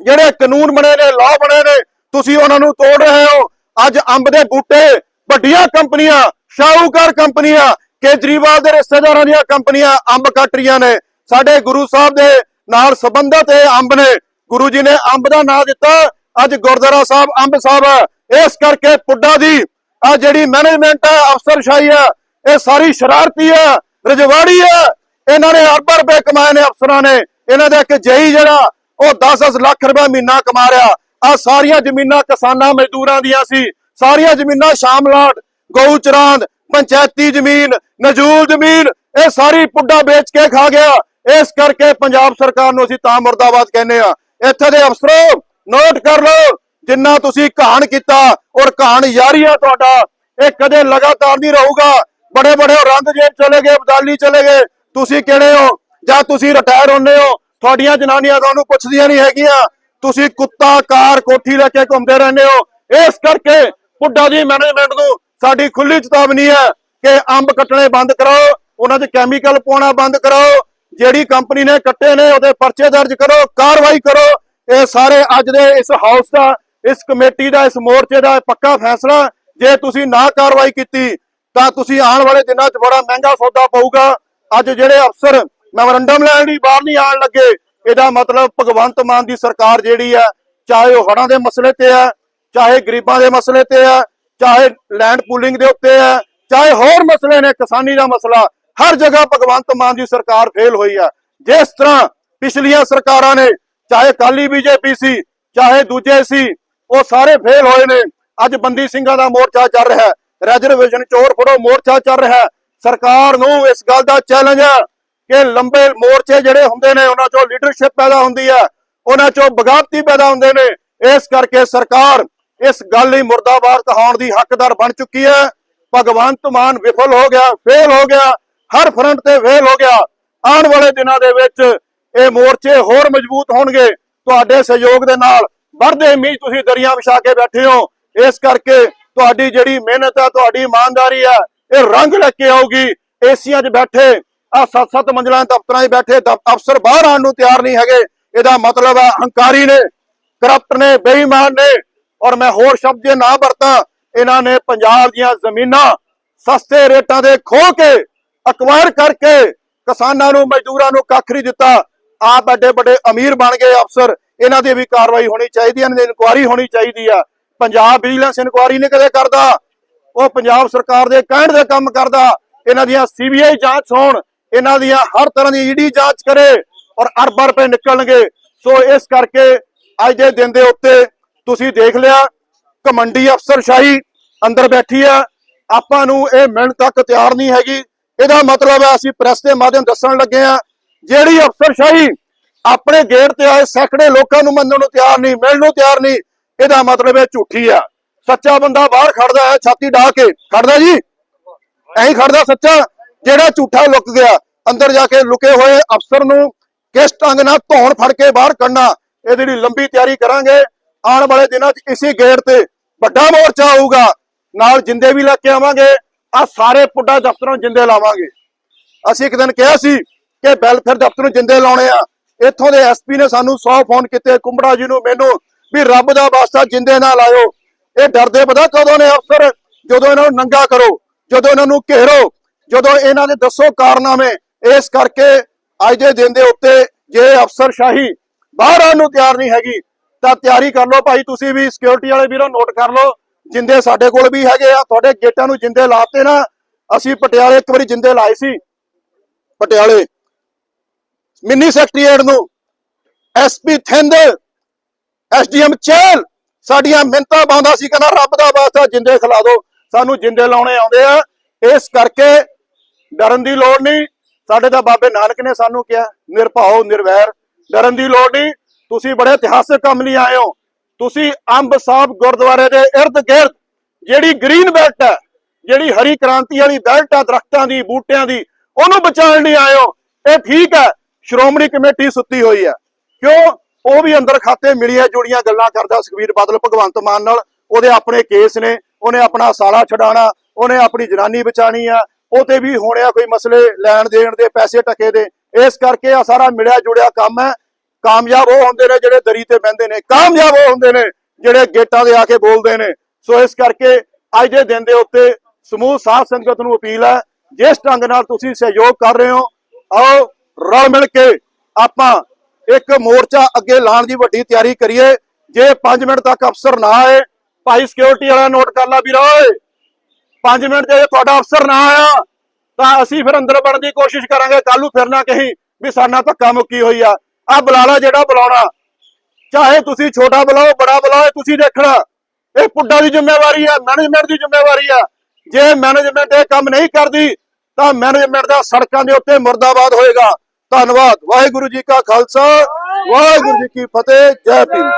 Speaker 10: ਜਿਹੜੇ ਕਾਨੂੰਨ ਬਣੇ ਨੇ ਲਾਅ ਬਣੇ ਨੇ, ਤੁਸੀਂ ਉਹਨਾਂ ਨੂੰ ਤੋੜ ਰਹੇ ਹੋ। ਅੱਜ ਅੰਬ ਦੇ ਬੂਟੇ, ਵੱਡੀਆਂ ਕੰਪਨੀਆਂ, ਸ਼ਾਹੂਕਾਰ ਕੰਪਨੀਆਂ, ਕੇਜਰੀਵਾਲ ਦੇ ਰਿਸ਼ਤੇਦਾਰਾਂ ਦੀਆਂ ਕੰਪਨੀਆਂ ਅੰਬ ਕੱਟ ਰਹੀਆਂ ਨੇ। ਸਾਡੇ ਗੁਰੂ ਸਾਹਿਬ ਦੇ ਨਾਲ ਸੰਬੰਧਤ ਇਹ ਅੰਬ ਨੇ, ਗੁਰੂ ਜੀ ਨੇ ਅੰਬ ਦਾ ਨਾਂ ਦਿੱਤਾ। ਅੱਜ ਗੁਰਦੁਆਰਾ ਸਾਹਿਬ ਅੰਬ ਸਾਹਿਬ ਹੈ। ਇਸ ਕਰਕੇ ਪੁੱਡਾ ਦੀ ਆ ਜਿਹੜੀ ਮੈਨੇਜਮੈਂਟ ਹੈ, ਅਫਸਰਸ਼ਾਹੀ ਹੈ, ਇਹ ਸਾਰੀ ਸ਼ਰਾਰਤੀ ਹੈ, ਰਜਵਾੜੀ ਹੈ। ਇਹਨਾਂ ਨੇ ਅਰਬਾਂ ਰੁਪਏ ਕਮਾਏ ਨੇ ਅਫਸਰਾਂ ਨੇ। ਇਹਨਾਂ ਦਾ ਇੱਕ ਜਈ ਜਿਹੜਾ ਉਹ 10-10 ਲੱਖ ਰੁਪਏ ਮਹੀਨਾ ਕਮਾ ਰਿਹਾ। ਆ ਸਾਰੀਆਂ ਜ਼ਮੀਨਾਂ ਕਿਸਾਨਾਂ ਮਜ਼ਦੂਰਾਂ ਦੀਆਂ ਸੀ। ਸਾਰੀਆਂ ਜ਼ਮੀਨਾਂ ਸ਼ਾਮਲਾਟ ਗਊ ਚਰਾਂਦ, ਪੰਚਾਇਤੀ ਜ਼ਮੀਨ, ਨਜੂਲ ਜ਼ਮੀਨ, ਇਹ ਸਾਰੀ ਪੁੱਡਾ ਵੇਚ ਕੇ ਖਾ ਗਿਆ। ਇਸ ਕਰਕੇ ਪੰਜਾਬ ਸਰਕਾਰ ਨੂੰ ਅਸੀਂ ਤਾਂ ਮੁਰਦਾਬਾਦ ਕਹਿੰਦੇ ਆ ਇੱਥੇ ਦੇ ਅਫਸਰੋ ਨੋਟ ਕਰ ਲਓ, ਜਿੰਨਾ ਤੁਸੀਂ ਕਹਾਣ ਕੀਤਾ ਔਰ ਕਹਾਣ ਯਾਰੀ ਆ ਤੁਹਾਡਾ, ਇਹ ਕਦੇ ਲਗਾਤਾਰ ਨਹੀਂ ਰਹੂਗਾ। ਬੜੇ ਬੜੇ ਔਰੰਗਜ਼ੇਬ ਚਲੇ ਗਏ ਬਦਾਲੀ ਚਲੇ ਗਏ। ਤੁਸੀਂ ਕਿਹੜੇ ਹੋ? ਜਾਂ ਤੁਸੀਂ ਰਿਟਾਇਰ ਹੁੰਦੇ ਹੋ? ਤੁਹਾਡੀਆਂ ਜਨਾਨੀਆਂ ਤੁਹਾਨੂੰ ਪੁੱਛਦੀਆਂ ਨਹੀਂ ਹੈਗੀਆਂ। ਤੁਸੀਂ ਕੁੱਤਾ, ਕਾਰ, ਕੋਠੀ ਲੈ ਕੇ ਘੁੰਮਦੇ ਰਹਿੰਦੇ ਹੋ। ਇਸ ਕਰਕੇ ਪੁੱਡਾ ਦੀ ਮੈਨੇਜਮੈਂਟ ਨੂੰ ਸਾਡੀ ਖੁੱਲੀ ਚੇਤਾਵਨੀ ਹੈ ਕਿ ਅੰਬ ਕੱਟਣੇ ਬੰਦ ਕਰਾਓ, ਉਹਨਾਂ 'ਚ ਕੈਮੀਕਲ ਪਾਉਣਾ ਬੰਦ ਕਰਾਓ। ਜਿਹੜੀ ਕੰਪਨੀ ਨੇ ਕੱਟੇ ਨੇ, ਉਹਦੇ ਪਰਚੇ ਦਰਜ ਕਰੋ, ਕਾਰਵਾਈ ਕਰੋ। ਇਹ ਸਾਰੇ ਅੱਜ ਦੇ ਇਸ ਹਾਊਸ ਦਾ, ਇਸ ਕਮੇਟੀ ਦਾ, ਇਸ ਮੋਰਚੇ ਦਾ ਇਹ ਪੱਕਾ ਫੈਸਲਾ। ਜੇ ਤੁਸੀਂ ਨਾ ਕਾਰਵਾਈ ਕੀਤੀ, ਤਾਂ ਤੁਸੀਂ ਆਉਣ ਵਾਲੇ ਦਿਨਾਂ 'ਚ ਬੜਾ ਮਹਿੰਗਾ ਸੌਦਾ ਪਊਗਾ। ਅੱਜ ਜਿਹੜੇ ਅਫਸਰ ਮੈਮੋਰੰਡਮ ਲੈਣ ਲਈ ਬਾਹਰ ਨਹੀਂ ਆਣ ਲੱਗੇ। ਇਹਦਾ ਮਤਲਬ ਭਗਵੰਤ ਮਾਨ ਦੀ ਸਰਕਾਰ ਜਿਹੜੀ ਹੈ, ਚਾਹੇ ਉਹ ਹੜ੍ਹਾਂ ਦੇ ਮਸਲੇ ਤੇ ਹੈ, ਚਾਹੇ ਗਰੀਬਾਂ ਦੇ ਮਸਲੇ ਤੇ ਹੈ, ਚਾਹੇ ਲੈਂਡ ਪੂਲਿੰਗ ਦੇ ਉੱਤੇ ਹੈ, ਚਾਹੇ ਹੋਰ ਮਸਲੇ ਨੇ, ਕਿਸਾਨੀ ਦਾ ਮਸਲਾ, ਹਰ ਜਗ੍ਹਾ ਭਗਵੰਤ ਮਾਨ ਦੀ ਸਰਕਾਰ ਫੇਲ ਹੋਈ ਹੈ। ਜਿਸ ਤਰ੍ਹਾਂ ਪਿਛਲੀਆਂ ਸਰਕਾਰਾਂ ਨੇ, ਚਾਹੇ ਕਾਲੀ ਬੀਜੇਪੀ ਸੀ, ਚਾਹੇ ਦੂਜੇ ਸੀ, ਉਹ ਸਾਰੇ ਫੇਲ ਹੋਏ ਨੇ। ਅੱਜ ਬੰਦੀ ਸਿੰਘਾਂ ਦਾ ਮੋਰਚਾ ਚੱਲ ਰਿਹਾ ਹੈ। ਰਿਜ਼ਰਵੇਸ਼ਨ ਚੋਰ ਫੜੋ, ਮੋਰਚਾ ਚੱਲ ਰਿਹਾ ਹੈ। ਸਰਕਾਰ ਨੂੰ ਇਸ ਗੱਲ ਦਾ ਚੈਲੰਜ ਹੈ। ਕਿ ਲੰਬੇ ਮੋਰਚੇ ਜਿਹੜੇ ਹੁੰਦੇ ਨੇ, ਉਹਨਾਂ ਚੋਂ ਲੀਡਰਸ਼ਿਪ ਪੈਦਾ ਹੁੰਦੀ ਹੈ, ਉਹਨਾਂ ਚੋਂ ਬਗਾਵਤੀ ਪੈਦਾ ਹੁੰਦੇ ਨੇ। ਇਸ ਕਰਕੇ ਸਰਕਾਰ ਇਸ ਗੱਲ ਲਈ ਮੁਰਦਾਬਾਦ ਕਹਾਉਣ ਦੀ ਹੱਕਦਾਰ ਬਣ ਚੁੱਕੀ ਹੈ। ਭਗਵੰਤ ਮਾਨ ਵਿਫਲ ਹੋ ਗਿਆ ਫੇਲ ਹੋ ਗਿਆ, ਹਰ ਫਰੰਟ ਤੇ ਫੇਲ ਹੋ ਗਿਆ। ਆਉਣ ਵਾਲੇ ਦਿਨਾਂ ਦੇ ਵਿੱਚ ਇਹ ਮੋਰਚੇ ਹੋਰ ਮਜ਼ਬੂਤ ਹੋਣਗੇ। ਤੁਹਾਡੇ ਸਹਿਯੋਗ ਦੇ ਨਾਲ ਵਰਦੇ ਮੀਂਹ ਤੁਸੀਂ ਦਰਿਆ ਵਿਛਾ ਕੇ ਬੈਠੇ ਹੋ। ਇਸ ਕਰਕੇ ਤੁਹਾਡੀ ਜਿਹੜੀ ਮਿਹਨਤ ਹੈ, ਤੁਹਾਡੀ ਇਮਾਨਦਾਰੀ ਹੈ, ਇਹ ਰੰਗ ਲੈ ਕੇ ਆਉਗੀ ਏਸੀਆਂ 'ਚ ਬੈਠੇ ਆ ਸੱਤ ਸੱਤ ਮੰਜ਼ਲਾਂ ਦਫ਼ਤਰਾਂ 'ਚ ਬੈਠੇ ਅਫਸਰ ਬਾਹਰ ਆਉਣ ਨੂੰ ਤਿਆਰ ਨਹੀਂ ਹੈਗੇ। ਇਹਦਾ ਮਤਲਬ ਹੈ ਹੰਕਾਰੀ ਨੇ, ਕਰਪਟ ਨੇ, ਬੇਈਮਾਨ ਨੇ। ਔਰ ਮੈਂ ਹੋਰ ਸ਼ਬਦ ਜੇ ਨਾ ਵਰਤਾਂ, ਇਹਨਾਂ ਨੇ ਪੰਜਾਬ ਦੀਆਂ ਜ਼ਮੀਨਾਂ ਸਸਤੇ ਰੇਟਾਂ ਦੇ ਖੋ ਕੇ ਅਕਵਾਇਰ ਕਰਕੇ ਕਿਸਾਨਾਂ ਨੂੰ, ਮਜ਼ਦੂਰਾਂ ਨੂੰ ਕੱਖ ਨਹੀਂ ਦਿੱਤਾ। ਆਪ ਵੱਡੇ ਵੱਡੇ ਅਮੀਰ ਬਣ ਗਏ ਅਫਸਰ। ਇਹਨਾਂ ਦੀ ਵੀ ਕਾਰਵਾਈ ਹੋਣੀ ਚਾਹੀਦੀ ਹੈ, ਇਹਨਾਂ ਦੀ ਇਨਕੁਆਰੀ ਹੋਣੀ ਚਾਹੀਦੀ ਆ ਪੰਜਾਬ ਵਿਜੀਲੈਂਸ ਇਨਕੁਆਰੀ ਨਹੀਂ ਕਦੇ ਕਰਦਾ। ਉਹ ਪੰਜਾਬ ਸਰਕਾਰ ਦੇ ਕਹਿਣ ਦੇ ਕੰਮ ਕਰਦਾ। ਇਹਨਾਂ ਦੀਆਂ ਸੀਬੀਆਈ ਜਾਂਚ ਹੋਣ। ਇਹਨਾਂ ਦੀਆਂ ਹਰ ਤਰ੍ਹਾਂ ਦੀ ਈਡੀ ਜਾਂਚ ਕਰੇ ਔਰ ਅਰਬਾਂ ਰੁਪਏ ਨਿਕਲਣਗੇ। ਸੋ ਇਸ ਕਰਕੇ ਅੱਜ ਦੇ ਦਿਨ ਦੇ ਉੱਤੇ ਤੁਸੀਂ ਦੇਖ ਲਿਆ ਕਮੰਡੀ ਅਫਸਰਸ਼ਾਹੀ ਅੰਦਰ ਬੈਠੀ ਆ। ਆਪਾਂ ਨੂੰ ਇਹ ਮਿਲਣ ਤੱਕ ਤਿਆਰ ਨਹੀਂ ਹੈਗੀ। ਇਹਦਾ ਮਤਲਬ ਹੈ ਅਸੀਂ ਪ੍ਰੈਸ ਦੇ ਮਾਧਿਅਮ ਦੱਸਣ ਲੱਗੇ ਆ, ਜਿਹੜੀ ਅਫਸਰਸ਼ਾਹੀ ਆਪਣੇ ਗੇਟ ਤੇ ਆਏ, ਸੈਂਕੜੇ ਲੋਕਾਂ ਨੂੰ ਮੰਨਣ ਨੂੰ ਤਿਆਰ ਨਹੀਂ, ਮਿਲਣ ਨੂੰ ਤਿਆਰ ਨਹੀਂ, ਇਹਦਾ ਮਤਲਬ ਇਹ ਝੂਠੀ ਆ। ਸੱਚਾ ਬੰਦਾ ਬਾਹਰ ਖੜਦਾ ਹੈ, ਛਾਤੀ ਢਾ ਕੇ। ਖੜਦਾ ਜੀ? ਐਂ ਖੜਦਾ ਸੱਚਾ? ਜਿਹੜਾ ਝੂਠਾ ਲੁਕ ਗਿਆ, ਅੰਦਰ ਜਾ ਕੇ ਲੁਕੇ ਹੋਏ ਅਫਸਰ ਨੂੰ ਕਿਸ ਢੰਗ ਨਾਲ ਧੌਣ ਫੜ ਕੇ ਬਾਹਰ ਕੱਢਣਾ, ਇਹ ਜਿਹੜੀ ਲੰਬੀ ਤਿਆਰੀ ਕਰਾਂਗੇ, ਆਉਣ ਵਾਲੇ ਦਿਨਾਂ 'ਚ ਇਸੇ ਗੇਟ ਤੇ ਵੱਡਾ ਮੋਰਚਾ ਹੋਊਗਾ ਨਾਲ ਜਿੰਦੇ ਵੀ ਲੈ ਕੇ ਆਵਾਂਗੇ, ਆ ਸਾਰੇ ਪੁੱਡਾ ਦਫ਼ਤਰਾਂ ਜਿੰਦੇ ਲਾਵਾਂਗੇ। ਅਸੀਂ ਇੱਕ ਦਿਨ ਕਿਹਾ ਸੀ ਕਿ ਵੈਲਫੇਅਰ ਦਫ਼ਤਰ ਨੂੰ ਜਿੰਦੇ ਲਾਉਣੇ ਆ। ਇੱਥੋਂ ਦੇ ਐਸਪੀ ਨੇ ਸਾਨੂੰ 100 ਫੋਨ ਕੀਤੇ, ਕੁੰਬੜਾ ਜੀ ਨੂੰ, ਮੈਨੂੰ ਵੀ ਰੱਬ ਦਾ ਵਾਸਤਾ ਜਿੰਦੇ ਨਾਲ ਲਾਇਓ ਇਹ ਡਰਦੇ ਪਤਾ ਕਦੋਂ ਨੇ ਅਫਸਰ? ਜਦੋਂ ਇਹਨਾਂ ਨੂੰ ਨੰਗਾ ਕਰੋ, ਜਦੋਂ ਇਹਨਾਂ ਨੂੰ ਘੇਰੋ ਜਦੋਂ ਇਹਨਾਂ ਦੇ ਦੱਸੋ ਕਾਰਨਾਮੇ, ਇਸ ਕਰਕੇ ਅੱਜ ਦੇ ਦਿਨ ਦੇ ਉੱਤੇ ਜੇ ਅਫਸਰਸ਼ਾਹੀ ਬਾਹਰ ਆਉਣ ਨੂੰ ਤਿਆਰ ਨਹੀਂ ਹੈਗੀ, ਤਾਂ ਤਿਆਰੀ ਕਰ ਲਓ ਭਾਈ, ਤੁਸੀਂ ਵੀ ਸਿਕਿਉਰਿਟੀ ਵਾਲੇ ਵੀਰੋ ਨੋਟ ਕਰ ਲਓ, ਜਿੰਦੇ ਸਾਡੇ ਕੋਲ ਵੀ ਹੈਗੇ ਆ, ਤੁਹਾਡੇ ਗੇਟਾਂ ਨੂੰ ਜਿੰਦੇ ਲਾਤੇ ਨਾ, ਅਸੀਂ ਪਟਿਆਲੇ, ਇੱਕ ਵਾਰੀ ਜਿੰਦੇ ਲਾਏ ਸੀ, ਪਟਿਆਲੇ। ਮਿੰਨੀ ਸੈਕਟਰੀਏਟ ਨੂੰ ਐਸਪੀ ਥਿੰਦ ਐਸਡੀਐਮ ਚੈਲ ਸਾਡੀਆਂ ਮਿੰਤਾਂ ਪਾਉਂਦਾ ਸੀ, ਕਹਿੰਦਾ ਰੱਬ ਦਾ ਵਾਸਤਾ ਜਿੰਦੇ ਖਿਲਾ ਦਿਓ, ਸਾਨੂੰ ਜਿੰਦੇ ਲਾਉਣੇ ਆਉਂਦੇ ਆ, ਇਸ ਕਰਕੇ ਡਰਨ ਦੀ ਲੋੜ ਨਹੀਂ। ਸਾਡੇ ਤਾਂ ਬਾਬੇ ਨਾਨਕ ਨੇ ਸਾਨੂੰ ਕਿਹਾ ਨਿਰਭਾਓ ਨਿਰਵੈਰ, ਡਰਨ ਦੀ ਲੋੜ ਨਹੀਂ। ਤੁਸੀਂ ਬੜੇ ਇਤਿਹਾਸਕ ਕੰਮ ਲਈ ਆਏ ਹੋ। ਤੁਸੀਂ ਅੰਬ ਸਾਹਿਬ ਗੁਰਦੁਆਰੇ ਦੇ ਇਰਦ ਗਿਰਦ, ਜਿਹੜੀ ਗ੍ਰੀਨ ਬੈਲਟ ਹੈ, ਜਿਹੜੀ ਹਰੀ ਕ੍ਰਾਂਤੀ ਵਾਲੀ ਬੈਲਟ ਹੈ ਦਰਖਤਾਂ ਦੀ, ਬੂਟਿਆਂ ਦੀ, ਉਹਨੂੰ ਬਚਾਉਣ ਲਈ ਆਏ ਹੋ। ਇਹ ਠੀਕ ਹੈ, ਸ਼੍ਰੋਮਣੀ ਕਮੇਟੀ ਸੁੱਤੀ ਹੋਈ ਹੈ। ਕਿਉਂ? ਉਹ ਵੀ ਅੰਦਰ ਖਾਤੇ ਮਿਲੀਆਂ ਜੁੜੀਆਂ ਗੱਲਾਂ ਕਰਦਾ ਸੁਖਵੀਰ ਬਾਦਲ ਭਗਵੰਤ ਮਾਨ ਨਾਲ। ਉਹਦੇ ਆਪਣੇ ਕੇਸ ਨੇ, ਉਹਨੇ ਆਪਣਾ ਸਾਲਾ ਛਡਾਣਾ ਉਹਨੇ ਆਪਣੀ ਜਨਾਨੀ ਬਚਾਣੀ ਆ। ਉਹ ਤੇ ਵੀ ਹੋਣਿਆ ਕੋਈ ਮਸਲੇ ਲੈਣ ਦੇਣ ਦੇ, ਪੈਸੇ ਟਕੇ ਦੇ। ਇਸ ਕਰਕੇ ਆ ਸਾਰਾ ਮਿਲਿਆ ਜੁੜਿਆ ਕੰਮ ਹੈ। ਕਾਮਯਾਬ ਉਹ ਹੁੰਦੇ ਨੇ ਜਿਹੜੇ ਦਰੀ ਤੇ ਬਹਿੰਦੇ ਨੇ। ਕਾਮਯਾਬ ਉਹ ਹੁੰਦੇ ਨੇ ਜਿਹੜੇ ਗੇਟਾਂ ਦੇ ਆ ਕੇ ਬੋਲਦੇ ਨੇ। ਸੋ ਇਸ ਕਰਕੇ ਅੱਜ ਦੇ ਦਿਨ ਦੇ ਉੱਤੇ ਸਮੂਹ ਸਾਧ ਸੰਗਤ ਨੂੰ ਅਪੀਲ ਹੈ, ਜਿਸ ਢੰਗ ਨਾਲ ਤੁਸੀਂ ਸਹਿਯੋਗ ਕਰ ਰਹੇ ਹੋ, ਆਓ ਰਲ ਮਿਲ ਕੇ ਆਪਾਂ ਇੱਕ ਮੋਰਚਾ ਅੱਗੇ ਲਾਉਣ ਦੀ ਵੱਡੀ ਤਿਆਰੀ ਕਰੀਏ। ਜੇ 5 ਮਿੰਟ ਤੱਕ ਅਫਸਰ ਨਾ ਆਏ, ਭਾਈ ਸਿਕਿਉਰਿਟੀ ਵਾਲਾ ਨੋਟ ਕਰ ਲਾ ਵੀਰ ਓਏ। 5 ਮਿੰਟ ਜੇ ਤੁਹਾਡਾ ਅਫਸਰ ਨਾ ਆਇਆ, ਤਾਂ ਅਸੀਂ ਫਿਰ ਅੰਦਰ ਵੜਨ ਦੀ ਕੋਸ਼ਿਸ਼ ਕਰਾਂਗੇ। ਕੱਲ ਨੂੰ ਫਿਰ ਨਾ ਕਹੀਂ ਵੀ ਸਾਡਾ ਧੱਕਾ ਮੁੱਕੀ ਹੋਈ ਆ। ਆ ਬੁਲਾਲਾ ਜਿਹੜਾ ਬੁਲਾਉਣਾ, ਚਾਹੇ ਤੁਸੀਂ ਛੋਟਾ ਬੁਲਾਓ, ਬੜਾ ਬੁਲਾਓ ਤੁਸੀਂ ਦੇਖਣਾ। ਇਹ ਪੁੱਡਾ ਦੀ ਜ਼ਿੰਮੇਵਾਰੀ ਆ ਮੈਨੇਜਮੈਂਟ ਦੀ ਜ਼ਿੰਮੇਵਾਰੀ ਆ। ਜੇ ਮੈਨੇਜਮੈਂਟ ਇਹ ਕੰਮ ਨਹੀਂ ਕਰਦੀ, ਤਾਂ ਮੈਨੇਜਮੈਂਟ ਦਾ ਸੜਕਾਂ ਦੇ ਉੱਤੇ ਮੁਰਦਾਬਾਦ ਹੋਏਗਾ। ਧੰਨਵਾਦ। ਵਾਹਿਗੁਰੂ ਜੀ ਕਾ ਖਾਲਸਾ, ਵਾਹਿਗੁਰੂ ਜੀ ਕੀ ਫਤਿਹ। ਜੈ ਭੀਮ।